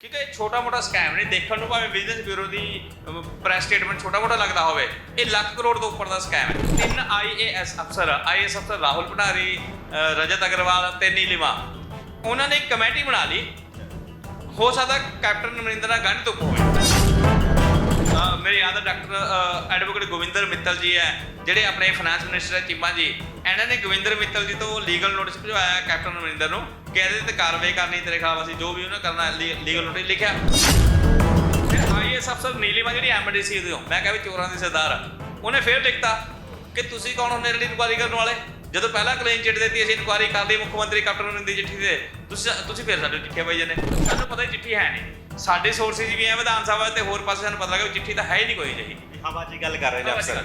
ਕਿਉਂਕਿ ਇਹ ਛੋਟਾ ਮੋਟਾ ਸਕੈਮ ਨਹੀਂ, ਦੇਖਣ ਨੂੰ ਭਾਵੇਂ ਬਿਜ਼ਨਸ ਬਿਊਰੋ ਦੀ ਪ੍ਰੈਸ ਸਟੇਟਮੈਂਟ ਛੋਟਾ ਮੋਟਾ ਲੱਗਦਾ ਹੋਵੇ, ਇਹ ਲੱਖ ਕਰੋੜ ਤੋਂ ਉੱਪਰ ਦਾ ਸਕੈਮ ਹੈ। ਤਿੰਨ ਆਈਏਐਸ ਅਫਸਰ ਆਈਏਐਸ ਅਫਸਰ ਰਾਹੁਲ ਭੰਡਾਰੀ ਰਜਤ ਅਗਰਵਾਲ ਤੇ ਨੀਲਿਮਾ ਉਹਨਾਂ ਨੇ ਇੱਕ ਕਮੇਟੀ ਬਣਾ ਲਈ। ਹੋ ਸਕਦਾ ਕੈਪਟਨ ਅਮਰਿੰਦਰ ਨਾਲ ਗੰਢ ਧੁੱਪ ਹੋਵੇ। ਮੇਰੇ ਯਾਦ ਹੈ ਡਾਕਟਰ ਐਡਵੋਕੇਟ ਗੋਵਿੰਦਰ ਮਿੱਤਲ ਜੀ ਹੈ, ਜਿਹੜੇ ਆਪਣੇ ਫਾਈਨਾਂਸ ਮਿਨਿਸਟਰ ਹੈ ਚੀਮਾ ਜੀ। ਇਹਨਾਂ ਨੇ ਗੋਵਿੰਦਰ ਮਿੱਤਲ ਜੀ ਤੋਂ ਲੀਗਲ ਨੋਟਿਸ ਭਜਵਾਇਆ ਕੈਪਟਨ ਅਮਰਿੰਦਰ ਨੂੰ। ਕਿ ਇਹਦੇ ਤੇ ਕਾਰਵਾਈ ਕਰਨੀ ਤੇਰੇ ਖਿਲਾਫ ਅਸੀਂ ਜੋ ਵੀ ਉਹਨਾਂ ਕਰਨਾ ਲੀਗਲ ਨੋਟਿਸ ਲਿਖਿਆ। ਫਿਰ ਆਈਐਸ ਅਫਸਰ ਨੀਲਿਮਾ ਜਿਹੜੀ ਐਮਡੀ ਸੀ ਉਹਦੇ ਮੈਂ ਕਿਹਾ ਵੀ ਚੋਰਾਂ ਦੀ ਸਰਦਾਰ ਆ। ਉਹਨੇ ਫਿਰ ਲਿਖਤਾ ਕਿ ਤੁਸੀਂ ਕੌਣ ਹੁੰਦੇ ਜਿਹੜੀ ਇਨਕੁਆਰੀ ਕਰਨ ਵਾਲੇ? ਜਦੋਂ ਪਹਿਲਾਂ ਕਲੇਮ ਚਿੱਠ ਦਿੱਤੀ ਅਸੀਂ ਇਨਕੁਆਰੀ ਕਰਦੇ ਮੁੱਖ ਮੰਤਰੀ ਕੈਪਟਨ ਅਮਰਿੰਦਰ ਦੀ ਚਿੱਠੀ ਦੇ। ਤੁਸੀਂ ਤੁਸੀਂ ਫਿਰ ਸਾਡੇ ਚਿੱਠੀਆਂ ਪਾਈ ਜਾਂਦੇ। ਸਾਨੂੰ ਪਤਾ ਹੀ ਚਿੱਠੀ ਹੈ ਨਹੀਂ। ਸਾਡੇ ਸੋਰਸਿਸ ਵੀ ਹੈ ਵਿਧਾਨ ਸਭਾ ਤੇ ਹੋਰ ਪਾਸੇ ਸਾਨੂੰ ਪਤਾ ਲੱਗਾ ਵੀ ਚਿੱਠੀ ਤਾਂ ਹੈ ਹੀ ਨਹੀਂ ਕੋਈ ਜਿਹੀ ਹਵਾ 'ਚ ਹੀ ਗੱਲ ਕਰ ਰਹੇ ਨੇ ਅਫਸਰ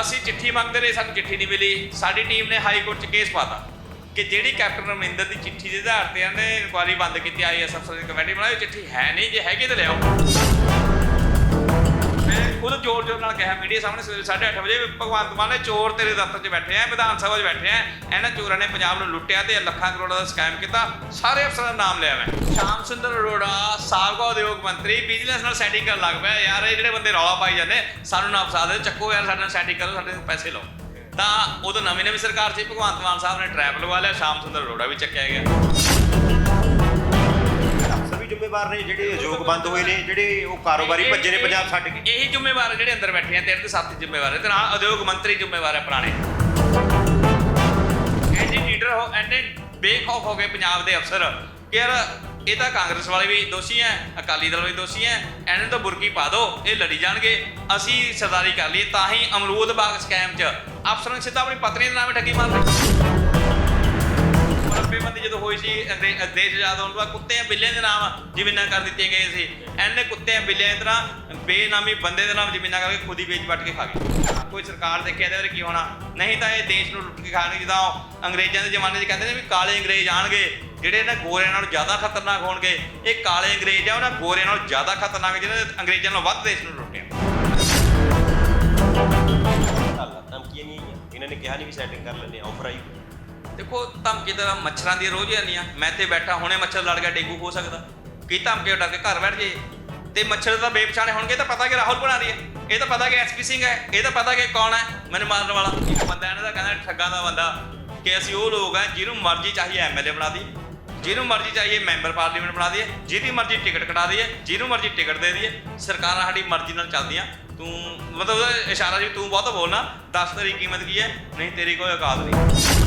ਅਸੀਂ ਚਿੱਠੀ ਮੰਗਦੇ ਰਹੇ ਸਾਨੂੰ ਚਿੱਠੀ ਨਹੀਂ ਮਿਲੀ। ਸਾਡੀ ਟੀਮ ਨੇ ਹਾਈ ਕੋਰਟ 'ਚ ਕੇਸ ਪਾਤਾ। ਕਿ ਜਿਹੜੀ ਕੈਪਟਨ ਅਮਰਿੰਦਰ ਦੀ ਚਿੱਠੀ ਦੇ ਆਧਾਰ ਤੇ ਇਹਨੇ ਇਨਕੁਆਰੀ ਬੰਦ ਕੀਤੀ, ਆਈ ਆਈਐਸ ਅਫਸਰ ਦੀ ਕਮੇਟੀ ਬਣਾਈ, ਉਹ ਚਿੱਠੀ ਹੈ ਨਹੀਂ, ਜੇ ਹੈਗੀ ਤਾਂ ਲਿਆਓ ਮੈਂ ਖੁਦ ਜ਼ੋਰ ਜ਼ੋਰ ਨਾਲ ਕਿਹਾ, ਮੀਡੀਆ ਸਾਹਮਣੇ ਸਵੇਰੇ 8:30 ਵਜੇ ਵੀ ਭਗਵੰਤ ਮਾਨ ਨੇ ਚੋਰ ਤੇਰੇ ਦਫ਼ਤਰ 'ਚ ਬੈਠੇ ਆ, ਵਿਧਾਨ ਸਭਾ 'ਚ ਬੈਠੇ ਆ, ਇਹਨਾਂ ਚੋਰਾਂ ਨੇ ਪੰਜਾਬ ਨੂੰ ਲੁੱਟਿਆ ਤੇ ਲੱਖਾਂ ਕਰੋੜਾਂ ਦਾ ਸਕੈਮ ਕੀਤਾ, ਸਾਰੇ ਅਫਸਰਾਂ ਦਾ ਨਾਮ ਲਿਆ ਮੈਂ। ਸ਼ਾਮ ਸੁੰਦਰ ਅਰੋੜਾ, ਸਾਬਕਾ ਉਦਯੋਗ ਮੰਤਰੀ ਬਿਜ਼ਨਸ ਨਾਲ ਸੈਟਿੰਗ ਕਰਨ ਲੱਗ ਪਿਆ, ਯਾਰ ਇਹ ਜਿਹੜੇ ਬੰਦੇ ਰੌਲਾ ਪਾਈ ਜਾਂਦੇ, ਸਾਨੂੰ ਨਾ ਫਸਾ ਦੇ ਚੱਕੋ ਯਾਰ ਸਾਡੇ ਨਾਲ ਸੈਟਿੰਗ ਕਰੋ, ਸਾਡੇ ਤੋਂ ਪੈਸੇ ਲਓ। ਤਾਂ ਉਦੋਂ ਨਵੀਂ ਨਵੀਂ ਸਰਕਾਰ ਸੀ ਭਗਵੰਤ ਮਾਨ ਸਾਹਿਬ ਨੇ ਟਰੈਪ ਲਵਾ ਲਿਆ ਸ਼ਾਮ ਸੁੰਦਰ ਅਰੋੜਾ ਵੀ ਚੱਕਿਆ ਗਿਆ। ਵੀ ਜ਼ਿੰਮੇਵਾਰ ਨੇ ਜਿਹੜੇ ਉਦਯੋਗ ਬੰਦ ਹੋਏ ਨੇ ਜਿਹੜੇ ਉਹ ਕਾਰੋਬਾਰੀ ਭੱਜੇ ਨੇ ਪੰਜਾਬ ਛੱਡ ਕੇ। ਇਹੀ ਜ਼ਿੰਮੇਵਾਰ ਜਿਹੜੇ ਅੰਦਰ ਬੈਠੇ ਆ ਤੇਰੇ ਤੇ ਸਾਥੀ ਜ਼ਿੰਮੇਵਾਰ ਹੈ ਤੇ ਨਾਲ ਉਦਯੋਗ ਮੰਤਰੀ ਜ਼ਿੰਮੇਵਾਰ ਹੈ ਪੁਰਾਣੇ। ਐਨੇ ਲੀਡਰ ਹੋ ਐਨੇ ਬੇਖੌਫ ਹੋ ਗਏ ਪੰਜਾਬ ਦੇ ਅਫਸਰ ਕਿ ਯਾਰ ਇਹ ਤਾਂ ਕਾਂਗਰਸ ਵਾਲੇ ਵੀ ਦੋਸ਼ੀ ਐ, ਅਕਾਲੀ ਦਲ ਵੀ ਦੋਸ਼ੀ ਐ ਇਹਨਾਂ ਤਾਂ ਬੁਰਕੀ ਪਾ ਦਿਓ ਇਹ ਲੜੀ ਜਾਣਗੇ। ਅਸੀਂ ਸਰਦਾਰੀ ਕਰ ਲਈਏ, ਤਾਂ ਹੀ ਅਮਰੂਦ ਬਾਗ ਸਕੈਮ 'ਚ। ਅਫਸਰਾਂ ਨੇ ਸਿੱਧਾ ਆਪਣੀ ਪਤਨੀ ਦੇ ਨਾਮੇ ਠੱਗੀ ਮਾਰ ਲਈ ਬੰਦੀ ਜਦੋਂ ਹੋਈ ਸੀ ਅੰਦੇ- ਦੇਸ਼ ਆਜ਼ਾਦ ਹੋਣ ਤੋਂ ਬਾਅਦ ਕੁੱਤਿਆਂ ਬਿੱਲਿਆਂ ਦੇ ਨਾਮ ਜ਼ਮੀਨਾਂ ਕਰ ਦਿੱਤੀਆਂ ਗਈਆਂ ਸੀ। ਐਨੇ ਕੁੱਤਿਆਂ ਬਿੱਲਿਆਂ ਦੀ ਤਰ੍ਹਾਂ ਬੇਨਾਮੀ ਬੰਦੇ ਦੇ ਨਾਮ ਜ਼ਮੀਨਾਂ ਕਰਕੇ ਖੁਦ ਹੀ ਵੇਚ ਵੱਟ ਕੇ ਖਾ ਗਏ। ਕੋਈ ਸਰਕਾਰ ਦੇਖਿਆ ਇਹਦੇ ਬਾਰੇ ਕੀ ਹੋਣਾ? ਨਹੀਂ ਤਾਂ ਇਹ ਦੇਸ਼ ਨੂੰ ਲੁੱਟ ਕੇ ਖਾਣਗੇ ਜਿੱਦਾਂ ਅੰਗਰੇਜ਼ਾਂ ਦੇ ਜ਼ਮਾਨੇ 'ਚ ਕਹਿੰਦੇ ਨੇ ਵੀ ਕਾਲੇ ਅੰਗਰੇਜ਼ ਆਣਗੇ, ਜਿਹੜੇ ਇਹਨਾਂ ਗੋਰਿਆਂ ਨਾਲੋਂ ਜ਼ਿਆਦਾ ਖਤਰਨਾਕ ਹੋਣਗੇ। ਇਹ ਕਾਲੇ ਅੰਗਰੇਜ਼ ਆ, ਉਹਨਾਂ ਗੋਰਿਆਂ ਨਾਲੋਂ ਜ਼ਿਆਦਾ ਖਤਰਨਾਕ, ਜਿਹਨਾਂ ਨੇ ਅੰਗਰੇਜ਼ਾਂ ਨਾਲੋਂ ਵੱਧ ਦੇਸ਼ ਨੂੰ ਲੁੱਟਿਆ। ਧਮਕੀਆਂ ਨਹੀਂ ਆਈਆਂ। ਇਹਨਾਂ ਨੇ ਕਿਹਾ ਨਹੀਂ ਵੀ ਸੈਟਿੰਗ ਕਰ ਲੈਂਦੇ ਆਫਰ ਆਈ। ਦੇਖੋ ਧਮਕੀ ਤਾਂ ਮੱਛਰਾਂ ਦੀ ਰੋਜ਼ ਹੀ ਮੈਂ ਤੇ ਬੈਠਾ, ਹੁਣੇ ਮੱਛਰ ਲੜ ਗਿਆ, ਡੇਂਗੂ ਹੋ ਸਕਦਾ। ਕੀ ਧਮਕੀ ਡਰ ਕੇ ਘਰ ਬੈਠ ਜੇ ਤੇ ਮੱਛਰ ਤਾਂ ਬੇਪਛਾਣੇ ਹੋਣਗੇ, ਇਹ ਤਾਂ ਪਤਾ ਕਿ ਰਾਹੁਲ ਬਣਾ ਰਹੀ ਹੈ। ਇਹ ਤਾਂ ਪਤਾ ਕਿ ਐਸਪੀ ਸਿੰਘ ਹੈ, ਇਹ ਤਾਂ ਪਤਾ ਕਿ ਕੌਣ ਹੈ, ਮੈਨੂੰ ਮਾਰਨ ਵਾਲਾ। ਇੱਕ ਬੰਦਾ ਇਹਨਾਂ ਦਾ ਕਹਿੰਦਾ ਠੱਗਾ ਦਾ ਬੰਦਾ ਕਿ ਅਸੀਂ ਉਹ ਲੋਕ ਆ ਜਿਹਨੂੰ ਮਰਜ਼ੀ ਚਾਹੀਏ ਐਮਐਲਏ ਬਣਾ ਦੀ ਜਿਹਨੂੰ ਮਰਜ਼ੀ ਚਾਹੀਏ ਮੈਂਬਰ ਪਾਰਲੀਮੈਂਟ ਬਣਾ ਦਈਏ। ਜਿਹਦੀ ਮਰਜ਼ੀ ਟਿਕਟ ਕਟਾ ਦਈਏ, ਜਿਹਨੂੰ ਮਰਜ਼ੀ ਟਿਕਟ ਦੇ ਦਈਏ। ਸਰਕਾਰਾਂ ਸਾਡੀ ਮਰਜ਼ੀ ਨਾਲ ਚੱਲਦੀਆਂ। ਤੂੰ ਮਤਲਬ ਉਹਦਾ ਇਸ਼ਾਰਾ ਜੀ ਤੂੰ ਬਹੁਤ ਬੋਲਣਾ, ਦੱਸ ਤੇਰੀ ਕੀਮਤ ਕੀ ਹੈ? ਨਹੀਂ, ਤੇਰੀ ਕੋਈ ਔਕਾਤ ਨਹੀਂ।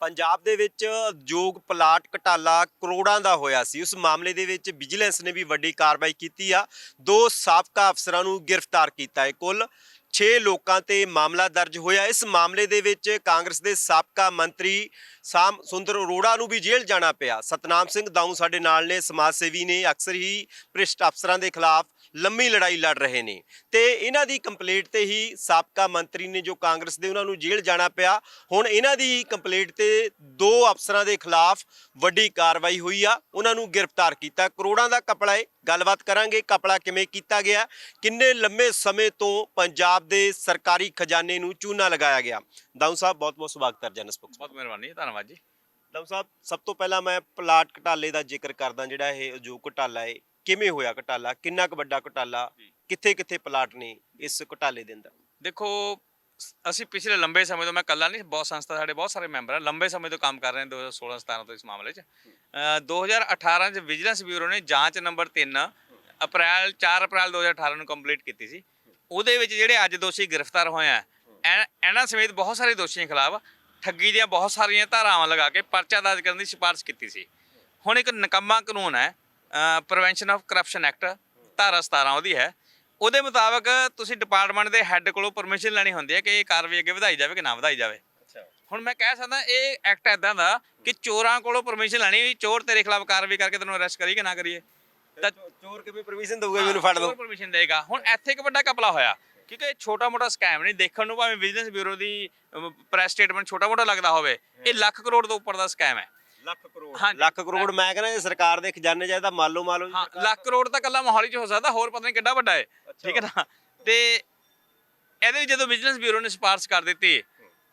ਪੰਜਾਬ ਦੇ ਵਿੱਚ ਉਦਯੋਗ ਪਲਾਟ ਘਟਾਲਾ ਕਰੋੜਾਂ ਦਾ ਹੋਇਆ ਸੀ। ਉਸ ਮਾਮਲੇ ਦੇ ਵਿੱਚ ਵਿਜੀਲੈਂਸ ਨੇ ਵੀ ਵੱਡੀ ਕਾਰਵਾਈ ਕੀਤੀ ਆ। ਦੋ ਸਾਬਕਾ ਅਫਸਰਾਂ ਨੂੰ ਗ੍ਰਿਫਤਾਰ ਕੀਤਾ ਹੈ। ਕੁੱਲ 6 ਲੋਕਾਂ ਤੇ ਮਾਮਲਾ ਦਰਜ ਹੋਇਆ। ਇਸ ਮਾਮਲੇ ਦੇ ਵਿੱਚ ਕਾਂਗਰਸ ਦੇ ਸਾਬਕਾ ਮੰਤਰੀ ਸਾਮ ਸੁੰਦਰ ਅਰੋੜਾ ਨੂੰ ਵੀ ਜੇਲ੍ਹ ਜਾਣਾ ਪਿਆ। ਸਤਨਾਮ ਸਿੰਘ ਦਾਊ ਸਾਡੇ ਨਾਲ ਨੇ। ਸਮਾਜ ਸੇਵੀ ਨੇ। ਅਕਸਰ ਹੀ ਭ੍ਰਿਸ਼ਟ ਅਫਸਰਾਂ ਦੇ ਖਿਲਾਫ ਲੰਮੀ ਲੜਾਈ ਲੜ ਰਹੇ ਨੇ। ਤੇ ਇਹਨਾਂ ਦੀ ਕੰਪਲੇਂਟ ਤੇ ਹੀ ਸਾਬਕਾ ਮੰਤਰੀ ਨੇ ਜੋ ਕਾਂਗਰਸ ਦੇ ਉਹਨਾਂ ਨੂੰ ਜੇਲ੍ਹ ਜਾਣਾ ਪਿਆ ਹੁਣ ਇਹਨਾਂ ਦੀ ਕੰਪਲੇਂਟ ਤੇ ਦੋ ਅਫਸਰਾਂ ਦੇ ਖਿਲਾਫ ਵੱਡੀ ਕਾਰਵਾਈ ਹੋਈ ਆ। ਉਹਨਾਂ ਨੂੰ ਗ੍ਰਿਫਤਾਰ ਕੀਤਾ। ਕਰੋੜਾਂ ਦਾ ਕਪੜਾ ਹੈ ਗੱਲਬਾਤ ਕਰਾਂਗੇ ਕਪੜਾ ਕਿਵੇਂ ਕੀਤਾ ਗਿਆ। ਕਿੰਨੇ ਲੰਮੇ ਸਮੇਂ ਤੋਂ ਪੰਜਾਬ ਦੇ ਸਰਕਾਰੀ ਖਜ਼ਾਨੇ ਨੂੰ ਚੂਨਾ ਲਗਾਇਆ ਗਿਆ। ਦਾਊ ਸਾਹਿਬ ਬਹੁਤ ਬਹੁਤ ਸਵਾਗਤ ਹੈ ਜਨ ਸਪੋਕਸ ਬਹੁਤ ਮਿਹਰਬਾਨੀ ਧੰਨਵਾਦ ਜੀ। ਦਾਊ ਸਾਹਿਬ ਸਭ ਤੋਂ ਪਹਿਲਾਂ ਮੈਂ ਪਲਾਟ ਘਟਾਲੇ ਦਾ ਜ਼ਿਕਰ ਕਰਦਾ ਜਿਹੜਾ ਇਹ ਉਦਯੋਗ ਘਟਾਲਾ ਹੈ ਕਿਵੇਂ ਹੋਇਆ ਘਟਾਲਾ? ਕਿੰਨਾ ਕੁ ਵੱਡਾ ਘਟਾਲਾ? ਕਿੱਥੇ ਕਿੱਥੇ ਪਲਾਟ ਨੇ ਇਸ ਘਟਾਲੇ ਦੇ ਅੰਦਰ? ਦੇਖੋ ਅਸੀਂ ਪਿਛਲੇ ਲੰਬੇ ਸਮੇਂ ਤੋਂ ਮੈਂ ਕੱਲਾ ਨਹੀਂ ਬਹੁਤ ਸੰਸਥਾ ਸਾਡੇ ਬਹੁਤ ਸਾਰੇ ਮੈਂਬਰ ਆ ਲੰਬੇ ਸਮੇਂ ਤੋਂ ਕੰਮ ਕਰ ਰਹੇ ਨੇ 2016 17 ਤੋਂ ਇਸ ਮਾਮਲੇ 'ਚ। ਅ, 2018 'ਚ ਵਿਜੀਲੈਂਸ ਬਿਊਰੋ ਨੇ ਜਾਂਚ ਨੰਬਰ 3 ਅਪ੍ਰੈਲ 4 ਅਪ੍ਰੈਲ 2018 ਨੂੰ ਕੰਪਲੀਟ ਕੀਤੀ ਸੀ। ਉਹਦੇ ਵਿੱਚ ਜਿਹੜੇ ਅੱਜ ਦੋਸ਼ੀ ਗ੍ਰਿਫਤਾਰ ਹੋਏ ਆ ਐ- ਇਹਨਾਂ ਸਮੇਤ ਬਹੁਤ ਸਾਰੇ ਦੋਸ਼ੀਆਂ ਖਿਲਾਫ ਠੱਗੀ ਦੀਆਂ ਬਹੁਤ ਸਾਰੀਆਂ ਧਾਰਾਵਾਂ ਲਗਾ ਕੇ ਪਰਚਾ ਦਰਜ ਕਰਨ ਦੀ ਸਿਫਾਰਿਸ਼ ਕੀਤੀ ਸੀ। ਹੁਣ ਇੱਕ ਨਕੰਮਾ ਕਾਨੂੰਨ ਹੈ ਪ੍ਰੀਵੈਂਸ਼ਨ ਆਫ ਕਰਪਸ਼ਨ ਐਕਟ ਧਾਰਾ 17 ਉਹਦੀ ਹੈ। ਉਹਦੇ ਮੁਤਾਬਕ ਤੁਸੀਂ ਡਿਪਾਰਟਮੈਂਟ ਦੇ ਹੈੱਡ ਕੋਲੋਂ ਪਰਮਿਸ਼ਨ ਲੈਣੀ ਹੁੰਦੀ ਹੈ ਕਿ ਇਹ ਕਾਰਵਾਈ ਅੱਗੇ ਵਧਾਈ ਜਾਵੇ ਕਿ ਨਾ ਵਧਾਈ ਜਾਵੇ। ਹੁਣ ਮੈਂ ਕਹਿ ਸਕਦਾ ਇਹ ਐਕਟ ਐਦਾਂ ਦਾ ਕਿ ਚੋਰਾਂ ਕੋਲੋਂ ਪਰਮਿਸ਼ਨ ਲੈਣੀ ਵੀ ਚੋਰ ਤੇਰੇ ਖਿਲਾਫ ਕਾਰਵਾਈ ਕਰਕੇ ਤੈਨੂੰ ਅਰੈਸਟ ਕਰੀਏ ਕਿ ਨਾ ਕਰੀਏ। ਤਾਂ ਚੋਰ ਕਿਵੇਂ ਪਰਮਿਸ਼ਨ ਦਊਗਾ ਮੈਨੂੰ ਫੜ ਦੋ? ਪਰਮਿਸ਼ਨ ਦੇਗਾ। ਹੁਣ ਇੱਥੇ ਇੱਕ ਵੱਡਾ ਕਪਲਾ ਹੋਇਆ ਕਿਉਂਕਿ ਇਹ ਛੋਟਾ ਮੋਟਾ ਸਕੈਮ ਨਹੀਂ ਦੇਖਣ ਨੂੰ ਭਾਵੇਂ ਬਿਜ਼ਨਸ ਬਿਊਰੋ ਦੀ ਪ੍ਰੈਸ ਸਟੇਟਮੈਂਟ ਛੋਟਾ ਮੋਟਾ ਲੱਗਦਾ ਹੋਵੇ ਇਹ ਲੱਖ ਕਰੋੜ ਤੋਂ ਉੱਪਰ ਦਾ ਸਕੈਮ ਹੈ। ਲੱਖ ਕਰੋੜ। ਹਾਂਜੀ। ਲੱਖ ਕਰੋੜ ਮੈਂ ਕਹਿੰਦਾ ਇਹ ਸਰਕਾਰ ਦੇ ਖਜ਼ਾਨੇ ਚਾਹੇ ਤਾਂ ਮਾਲੋ ਮਾਲੋ ਹਾਂ ਲੱਖ ਕਰੋੜ ਤਾਂ ਕੱਲਾ ਮੋਹਾਲੀ 'ਚ ਹੋ ਸਕਦਾ ਹੋਰ ਪਤਾ ਨਹੀਂ ਕਿੱਡਾ ਵੱਡਾ ਹੈ। ਠੀਕ ਹੈ ਨਾ? ਤੇ ਇਹਦੇ ਵਿੱਚ ਜਦੋਂ ਬਿਜ਼ਨਸ ਬਿਊਰੋ ਨੇ ਸਿਫਾਰਿਸ਼ ਕਰ ਦਿੱਤੀ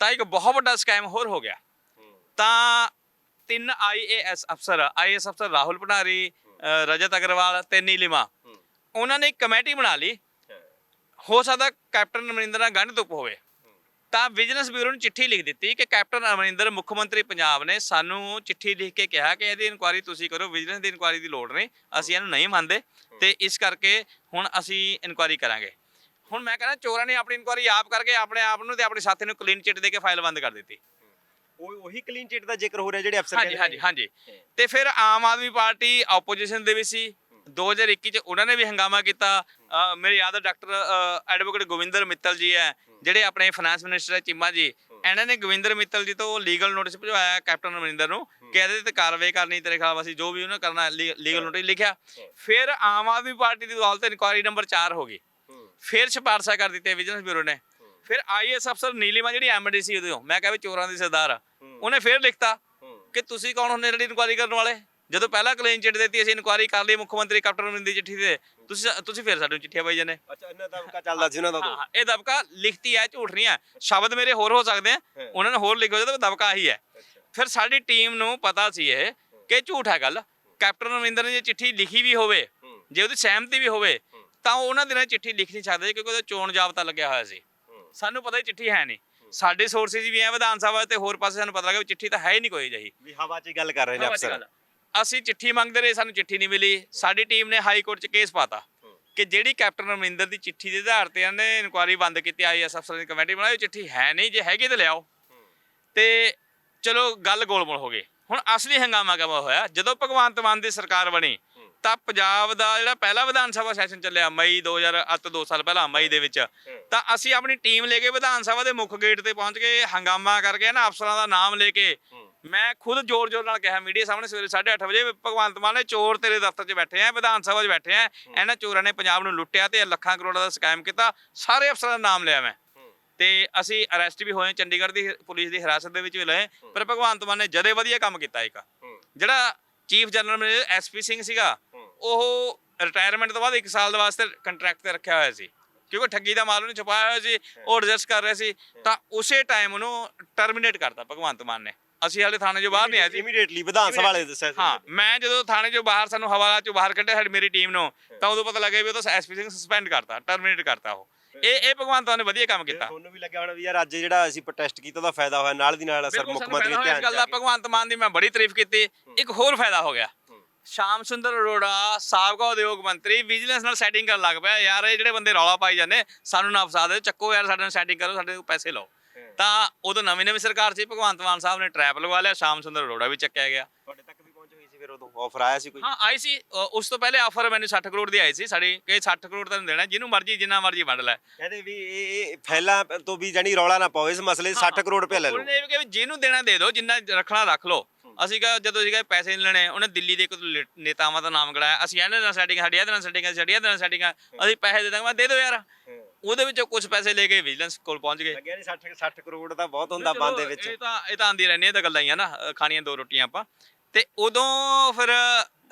ਤਾਂ ਇੱਕ ਬਹੁਤ ਵੱਡਾ ਸਕੈਮ ਹੋਰ ਹੋ ਗਿਆ। ਤਾਂ ਤਿੰਨ ਆਈਏਐਸ ਅਫਸਰ ਆਈਏਐਸ ਅਫਸਰ ਰਾਹੁਲ ਭੰਡਾਰੀ ਅ, ਰਜਤ ਅਗਰਵਾਲ ਤੇ ਨੀਲਿਮਾ। ਉਹਨਾਂ ਨੇ ਇੱਕ ਕਮੇਟੀ ਬਣਾ ਲਈ। ਹੋ। ਸਕਦਾ ਕੈਪਟਨ ਅਮਰਿੰਦਰ ਨਾਲ ਗੰਢ ਤੁਪ ਹੋਵੇ। ਤਾਂ ਵਿਜੀਲੈਂਸ ਬਿਊਰੋ ਨੂੰ ਚਿੱਠੀ ਲਿਖ ਦਿੱਤੀ ਕਿ ਕੈਪਟਨ ਅਮਰਿੰਦਰ ਮੁੱਖ ਮੰਤਰੀ ਪੰਜਾਬ ਨੇ ਸਾਨੂੰ ਚਿੱਠੀ ਲਿਖ ਕੇ ਕਿਹਾ ਕਿ ਇਹਦੀ ਇਨਕੁਆਇਰੀ ਤੁਸੀਂ ਕਰੋ ਵਿਜੀਲੈਂਸ ਦੀ ਇਨਕੁਆਇਰੀ ਦੀ ਲੋੜ ਨਹੀਂ ਅਸੀਂ ਇਹਨੂੰ ਨਹੀਂ ਮੰਨਦੇ ਤੇ ਇਸ ਕਰਕੇ ਹੁਣ ਅਸੀਂ ਇਨਕੁਆਇਰੀ ਕਰਾਂਗੇ। ਹੁਣ ਮੈਂ ਕਹਿੰਦਾ ਚੋਰਾਂ ਨੇ ਆਪਣੀ ਇਨਕੁਆਇਰੀ ਆਪ ਕਰਕੇ ਆਪਣੇ ਆਪ ਨੂੰ ਤੇ ਆਪਣੇ ਸਾਥੀ ਨੂੰ ਕਲੀਨ ਚਿੱਟ ਦੇ ਕੇ ਫਾਈਲ ਬੰਦ ਕਰ ਦਿੱਤੀ। ਉਹ ਉਹੀ ਕਲੀਨ ਚਿੱਟ ਦਾ ਜ਼ਿਕਰ ਹੋ ਰਿਹਾ ਜਿਹੜੇ ਅਫਸਰ ਹਾਂਜੀ ਹਾਂਜੀ ਹਾਂਜੀ। ਤੇ ਫਿਰ ਆਮ ਆਦਮੀ ਪਾਰਟੀ ਆਪੋਜੀਸ਼ਨ ਦੇ ਵਿੱਚ ਸੀ 2021 ਚ ਉਹਨਾਂ ਨੇ ਵੀ ਹੰਗਾਮਾ ਕੀਤਾ। ਮੇਰੇ ਯਾਦ ਹੈ ਡਾਕਟਰ ਐਡਵੋਕੇਟ ਗੋਵਿੰਦਰ ਮਿੱਤਲ ਜੀ ਹੈ ਜਿਹੜੇ ਆਪਣੇ ਫਾਈਨਾਂਸ ਮਿਨਿਸਟਰ ਹੈ ਚੀਮਾ ਜੀ ਇਹਨਾਂ ਨੇ ਗੋਵਿੰਦਰ ਮਿੱਤਲ ਜੀ ਤੋਂ ਲੀਗਲ ਨੋਟਿਸ ਭਜਵਾਇਆ ਕੈਪਟਨ ਅਮਰਿੰਦਰ ਨੂੰ ਕਿ ਇਹਦੇ ਤੇ ਕਾਰਵਾਈ ਕਰਨੀ ਤੇਰੇ ਖਿਲਾਫ ਅਸੀਂ ਜੋ ਵੀ ਉਹਨਾਂ ਕਰਨਾ ਲੀਗਲ ਨੋਟਿਸ ਲਿਖਿਆ। ਫਿਰ ਆਮ ਆਦਮੀ ਪਾਰਟੀ ਦੀ ਦੌਲਤ ਇਨਕੁਆਇਰੀ ਨੰਬਰ 4 ਹੋ ਗਈ। ਫਿਰ ਸਿਫਾਰਸ਼ਾਂ ਕਰ ਦਿੱਤੀਆਂ ਵਿਜੀਲੈਂਸ ਬਿਊਰੋ ਨੇ। ਫਿਰ ਆਈਐਸ ਅਫਸਰ ਨੀਲਿਮਾ ਜਿਹੜੀ ਐਮਡੀ ਸੀ ਉਦੋਂ ਮੈਂ ਕਿਹਾ ਵੀ ਚੋਰਾਂ ਦੀ ਸਰਦਾਰ ਆ। ਉਹਨੇ ਫਿਰ ਲਿਖਤਾ ਕਿ ਤੁਸੀਂ ਕੌਣ ਹੁੰਦੇ ਜਿਹੜੀ ਇਨਕੁਆਇਰੀ ਕਰਨ ਵਾਲੇ? ਜਦੋਂ ਪਹਿਲਾਂ ਕਲੇਮ ਚਿੱਠ ਦਿੱਤੀ ਅਸੀਂ ਇਨਕੁਆਇਰੀ ਕਰ ਲਈ ਮੁੱਖ ਮੰਤਰੀ ਕੈਪਟਨ ਅਮਰਿੰਦਰ ਦੀ ਚਿੱਠੀ ਤੇ। ਤੁਸੀਂ ਤੁਸੀਂ ਫਿਰ ਸਾਨੂੰ ਚਿੱਠੀਆਂ ਪਾਈ ਜਾਂਦੇ। ਅੱਛਾ ਇਹਨਾਂ ਦਾ ਦਬਕਾ ਚੱਲਦਾ ਸੀ ਉਹਨਾਂ ਦਾ ਹਾਂ ਉਦੋਂ ਹਾਂ, ਇਹ ਦਬਕਾ ਲਿਖਤੀ ਹੈ ਝੂਠ ਨਹੀਂ ਹੈ। ਸ਼ਬਦ ਮੇਰੇ ਹੋਰ ਹੋ ਸਕਦੇ ਆ ਉਹਨਾਂ ਨੇ ਹੋਰ ਲਿਖੋ ਜਦੋਂ ਦਬਕਾ ਹੀ। ਹੈ ਫਿਰ ਸਾਡੀ ਟੀਮ ਨੂੰ ਪਤਾ ਸੀ ਇਹ ਕਿ ਝੂਠ ਹੈ ਗੱਲ। ਕੈਪਟਨ ਅਮਰਿੰਦਰ ਨੇ ਜੇ ਚਿੱਠੀ ਲਿਖੀ ਵੀ ਹੋਵੇ ਜੇ ਉਹਦੀ ਸਹਿਮਤੀ ਵੀ ਹੋਵੇ ਤਾਂ ਉਹ ਉਹਨਾਂ ਦਿਨਾਂ ਚਿੱਠੀ ਲਿਖ ਨਹੀਂ ਸਕਦੇ ਕਿਉਂਕਿ ਉਹਦਾ ਚੋਣ ਜਾਬਤਾ ਲੱਗਿਆ ਹੋਇਆ ਸੀ। ਸਾਨੂੰ ਪਤਾ ਹੀ ਚਿੱਠੀ ਹੈ ਨਹੀਂ। ਸਾਡੇ ਸੋਰਸਿਸ ਵੀ ਹੈ ਵਿਧਾਨ ਸਭਾ ਤੇ ਹੋਰ ਪਾਸੇ ਸਾਨੂੰ ਪਤਾ ਲੱਗਾ ਵੀ ਚਿੱਠੀ ਤਾਂ ਹੈ ਹੀ ਨਹੀਂ ਕੋਈ ਜਹੀ ਵੀ ਹਵਾ 'ਚ ਹੀ ਗੱਲ ਕਰ ਰਹੇ ਨੇ ਅਫਸਰ ਅਸੀਂ ਚਿੱਠੀ ਮੰਗਦੇ ਰਹੇ, ਸਾਨੂੰ ਚਿੱਠੀ ਨਹੀਂ ਮਿਲੀ। ਸਾਡੀ ਟੀਮ ਨੇ ਹਾਈ ਕੋਰਟ 'ਚ ਕੇਸ ਪਾਤਾ ਕਿ ਜਿਹੜੀ ਕੈਪਟਨ ਅਮਰਿੰਦਰ ਦੀ ਚਿੱਠੀ ਦੇ ਆਧਾਰ ਤੇ ਇਹਨੇ ਇਨਕੁਆਇਰੀ ਬੰਦ ਕੀਤੀ ਆਈਐਸ ਅਫਸਰ ਦੀ ਕਮੇਟੀ ਬਣਾਈ ਚਿੱਠੀ ਹੈ ਨਹੀਂ, ਜੇ ਹੈਗੀ ਤਾਂ ਲਿਆਓ। ਤੇ ਚਲੋ ਗੱਲ ਗੋਲਮੋਲ ਹੋ ਗਈ। ਹੁਣ ਅਸਲੀ ਹੰਗਾਮਾ ਕਦੋਂ ਹੋਇਆ? ਜਦੋਂ ਭਗਵੰਤ ਮਾਨ ਦੀ ਸਰਕਾਰ ਬਣੀ, ਤਾਂ ਪੰਜਾਬ ਦਾ ਜਿਹੜਾ ਪਹਿਲਾ ਵਿਧਾਨ ਸਭਾ ਸੈਸ਼ਨ ਚੱਲਿਆ, ਮਈ 2000 ਅੱਤ 2 ਸਾਲ ਪਹਿਲਾਂ, ਮਈ ਦੇ ਵਿੱਚ, ਤਾਂ ਅਸੀਂ ਆਪਣੀ ਟੀਮ ਲੈ ਕੇ ਵਿਧਾਨ ਸਭਾ ਦੇ ਮੁੱਖ ਗੇਟ ਤੇ ਪਹੁੰਚ ਕੇ ਹੰਗਾਮਾ ਕਰਕੇ ਨਾ ਅਫਸਰਾਂ ਦਾ ਨਾਮ ਲੈ ਕੇ ਮੈਂ ਖੁਦ ਜ਼ੋਰ-ਜ਼ੋਰ ਨਾਲ ਕਿਹਾ ਮੀਡੀਆ ਸਾਹਮਣੇ ਸਵੇਰੇ 8:30 ਵਜੇ ਭਗਵੰਤ ਮਾਨ ਨੇ ਚੋਰ ਤੇਰੇ ਦਫ਼ਤਰ 'ਚ ਬੈਠੇ ਆ ਵਿਧਾਨ ਸਭਾ 'ਚ ਬੈਠੇ ਆ ਇਹਨਾਂ ਚੋਰਾਂ ਨੇ ਪੰਜਾਬ ਨੂੰ ਲੁੱਟਿਆ ਤੇ ਲੱਖਾਂ ਕਰੋੜਾਂ ਦਾ ਸਕੈਮ ਕੀਤਾ ਸਾਰੇ ਅਫਸਰਾਂ ਦਾ ਨਾਮ ਲਿਆ ਮੈਂ। ਤੇ ਅਸੀਂ ਅਰੈਸਟ ਵੀ ਹੋਏ ਚੰਡੀਗੜ੍ਹ ਦੀ ਪੁਲਿਸ ਦੀ ਹਿਰਾਸਤ ਦੇ ਵਿੱਚ ਵੀ ਲਏ ਪਰ ਭਗਵੰਤ ਮਾਨ ਨੇ ਜਦੇ ਵਧੀਆ ਕੰਮ ਕੀਤਾ ਇੱਕ। ਜਿਹੜਾ chief general manager SP Singh ਸੀਗਾ ਉਹ ਰਿਟਾਇਰਮੈਂਟ ਤੋਂ ਬਾਅਦ 1 ਸਾਲ ਦੇ ਵਾਸਤੇ ਕੰਟਰੈਕਟ ਤੇ ਰੱਖਿਆ ਹੋਇਆ ਸੀ। ਕਿਉਂਕਿ ਠੱਗੀ ਦਾ ਮਾਲ ਉਹਨੇ ਛੁਪਾਇਆ ਹੋਇਆ ਸੀ ਉਹ ਰਜਿਸਟ ਕਰ ਰਿਹਾ ਸੀ ਤਾਂ ਉਸੇ ਟਾਈਮ ਉਹਨੂੰ ਟਰਮੀਨੇਟ ਕਰਤਾ ਭਗਵੰਤ ਮਾਨ ਨੇ। ਅਸੀਂ ਹਾਲੇ ਥਾਣੇ ਚੋਂ ਬਾਹਰ ਨਹੀਂ ਆਏ ਸੀ। ਇਮੀਡੀਏਟਲੀ ਵਿਧਾਨ ਸਭਾ ਵਾਲੇ ਦੱਸਿਆ ਸੀ। ਹਾਂ ਮੈਂ ਜਦੋਂ ਥਾਣੇ ਚੋਂ ਬਾਹਰ ਸਾਨੂੰ ਹਵਾਲਾ ਚੋਂ ਬਾਹਰ ਕੱਢਿਆ ਸਾਡੀ ਮੇਰੀ ਟੀਮ ਨੂੰ ਤਾਂ ਉਦੋਂ ਪਤਾ ਲੱਗਿਆ ਵੀ ਉਹ ਤਾਂ ਐਸਪੀ ਸਿੰਘ ਸਸਪੈਂਡ ਕਰਤਾ ਟਰਮੀਨੇਟ ਕਰਤਾ ਉਹ। ਇਹ ਇਹ ਭਗਵੰਤ ਮਾਨ ਨੇ ਵਧੀਆ ਕੰਮ ਕੀਤਾ। ਤੁਹਾਨੂੰ ਵੀ ਲੱਗਿਆ ਹੋਣਾ ਵੀ ਯਾਰ ਅੱਜ ਜਿਹੜਾ ਅਸੀਂ ਪ੍ਰੋਟੈਸਟ ਕੀਤਾ ਉਹਦਾ ਫਾਇਦਾ ਹੋਇਆ ਨਾਲ ਦੀ ਨਾਲ ਸਰ ਮੁੱਖ ਮੰਤਰੀ ਧਿਆਨ ਇਸ ਗੱਲ ਦਾ। ਭਗਵੰਤ ਮਾਨ ਦੀ ਮੈਂ ਬੜੀ ਤਾਰੀਫ ਕੀਤੀ। ਇੱਕ ਹੋਰ ਫਾਇਦਾ ਹੋ ਗਿਆ। ਸ਼ਾਮ ਸੁੰਦਰ ਅਰੋੜਾ ਸਾਬਕਾ ਉਦਯੋਗ ਮੰਤਰੀ ਵਿਜੀਲੈਂਸ ਨਾਲ ਸੈਟਿੰਗ ਕਰਨ ਲੱਗ ਪਿਆ। ਯਾਰ ਇਹ ਜਿਹੜੇ ਬੰਦੇ ਰੌਲਾ ਪਾਈ ਜਾਂਦੇ ਸਾਨੂੰ ਨਾ ਫਸਾ ਦੇ ਚੱਕੋ ਯਾਰ ਸਾਡੇ ਨਾਲ ਸੈਟਿੰਗ ਕਰੋ ਸਾਡੇ ਕੋਲ ਪੈਸੇ ਲਓ। ਤਾਂ ਉਦੋਂ ਨਵੀਂ ਨਵੀਂ ਸਰਕਾਰ ਸੀ ਭਗਵੰਤ ਮਾਨ ਸਾਹਿਬ ਨੇ ਟਰੈਪ ਲਗਵਾ ਲਿਆ ਸ਼ਾਮ ਸੁੰਦਰ ਅਰੋੜਾ ਵੀ ਚੱਕਿਆ ਗਿਆ। ਤੁਹਾਡੇ ਤੱਕ ਵੀ ਪਹੁੰਚ ਹੋਈ ਸੀ ਫਿਰ ਉਦੋਂ? ਆਫਰ ਆਇਆ ਸੀ ਕੋਈ? ਹਾਂ ਆਈ ਸੀ। ਅ, ਉਸ ਤੋਂ ਪਹਿਲੇ ਆਫਰ ਮੈਨੂੰ 60 ਕਰੋੜ ਦੀ ਆਈ ਸੀ ਸਾਡੀ ਕਿ 60 ਕਰੋੜ ਤੈਨੂੰ ਦੇਣਾ ਜਿਹਨੂੰ ਮਰਜ਼ੀ ਜਿੰਨਾ ਮਰਜ਼ੀ ਵੰਡ ਲੈ। ਕਹਿੰਦੇ ਵੀ ਇਹ ਇਹ ਫੈਲਾ ਤੋਂ ਵੀ ਜਾਨੀ ਰੌਲਾ ਨਾ ਪਾਓ ਇਸ ਮਸਲੇ 'ਚ 60 ਕਰੋੜ ਰੁਪਏ ਲੈ ਲਓ। ਉਹਨੇ ਇਹ ਵੀ ਕਿਹਾ ਵੀ ਜਿਹਨੂੰ ਦੇਣਾ ਦੇ ਦਿਓ ਜਿੰਨਾ ਰੱਖਣਾ ਰੱਖ ਲਓ। ਅਸੀਂ ਕਹਾ ਜਦੋਂ ਅਸੀਂ ਕਹੇ ਪੈਸੇ ਨਹੀਂ ਲੈਣੇ ਉਹਨੇ ਦਿੱਲੀ ਦੇ ਲੇ- ਨੇਤਾਵਾਂ ਦਾ ਨਾਮ ਗੜਾਇਆ ਅਸੀਂ ਇਹਨਾਂ ਨਾਲ ਸੈਟਿੰਗ ਸਾਡੀ ਇਹਦੇ ਨਾਲ ਸੈਟਿੰਗ ਸਾਡੀ ਇਹਦੇ ਨਾਲ ਸੈਟਿੰਗ ਅਸੀਂ ਪੈਸੇ ਦੇ ਦਾਂਗੇ ਮੈਂ ਦੇ ਦਿਓ ਯਾਰ। ਉਹਦੇ ਵਿੱਚੋਂ ਕੁਝ ਪੈਸੇ ਲੈ ਕੇ ਵਿਜੀਲੈਂਸ ਕੋਲ ਪਹੁੰਚ ਗਏ। ਲੱਗਿਆ ਨਹੀਂ 60 60 ਕਰੋੜ ਤਾਂ ਬਹੁਤ ਹੁੰਦਾ ਬੰਦ ਦੇ ਵਿੱਚ। ਇਹ ਤਾਂ ਇਹ ਤਾਂ ਆਂਦੀ ਰਹਿੰਦੀ ਇਹ ਤਾਂ ਗੱਲਾਂ ਹੀ ਆ ਨਾ ਅ, ਖਾਣੀਆਂ ਦੋ ਰੋਟੀਆਂ ਆਪਾਂ। ਤੇ ਉਦੋਂ ਫਿਰ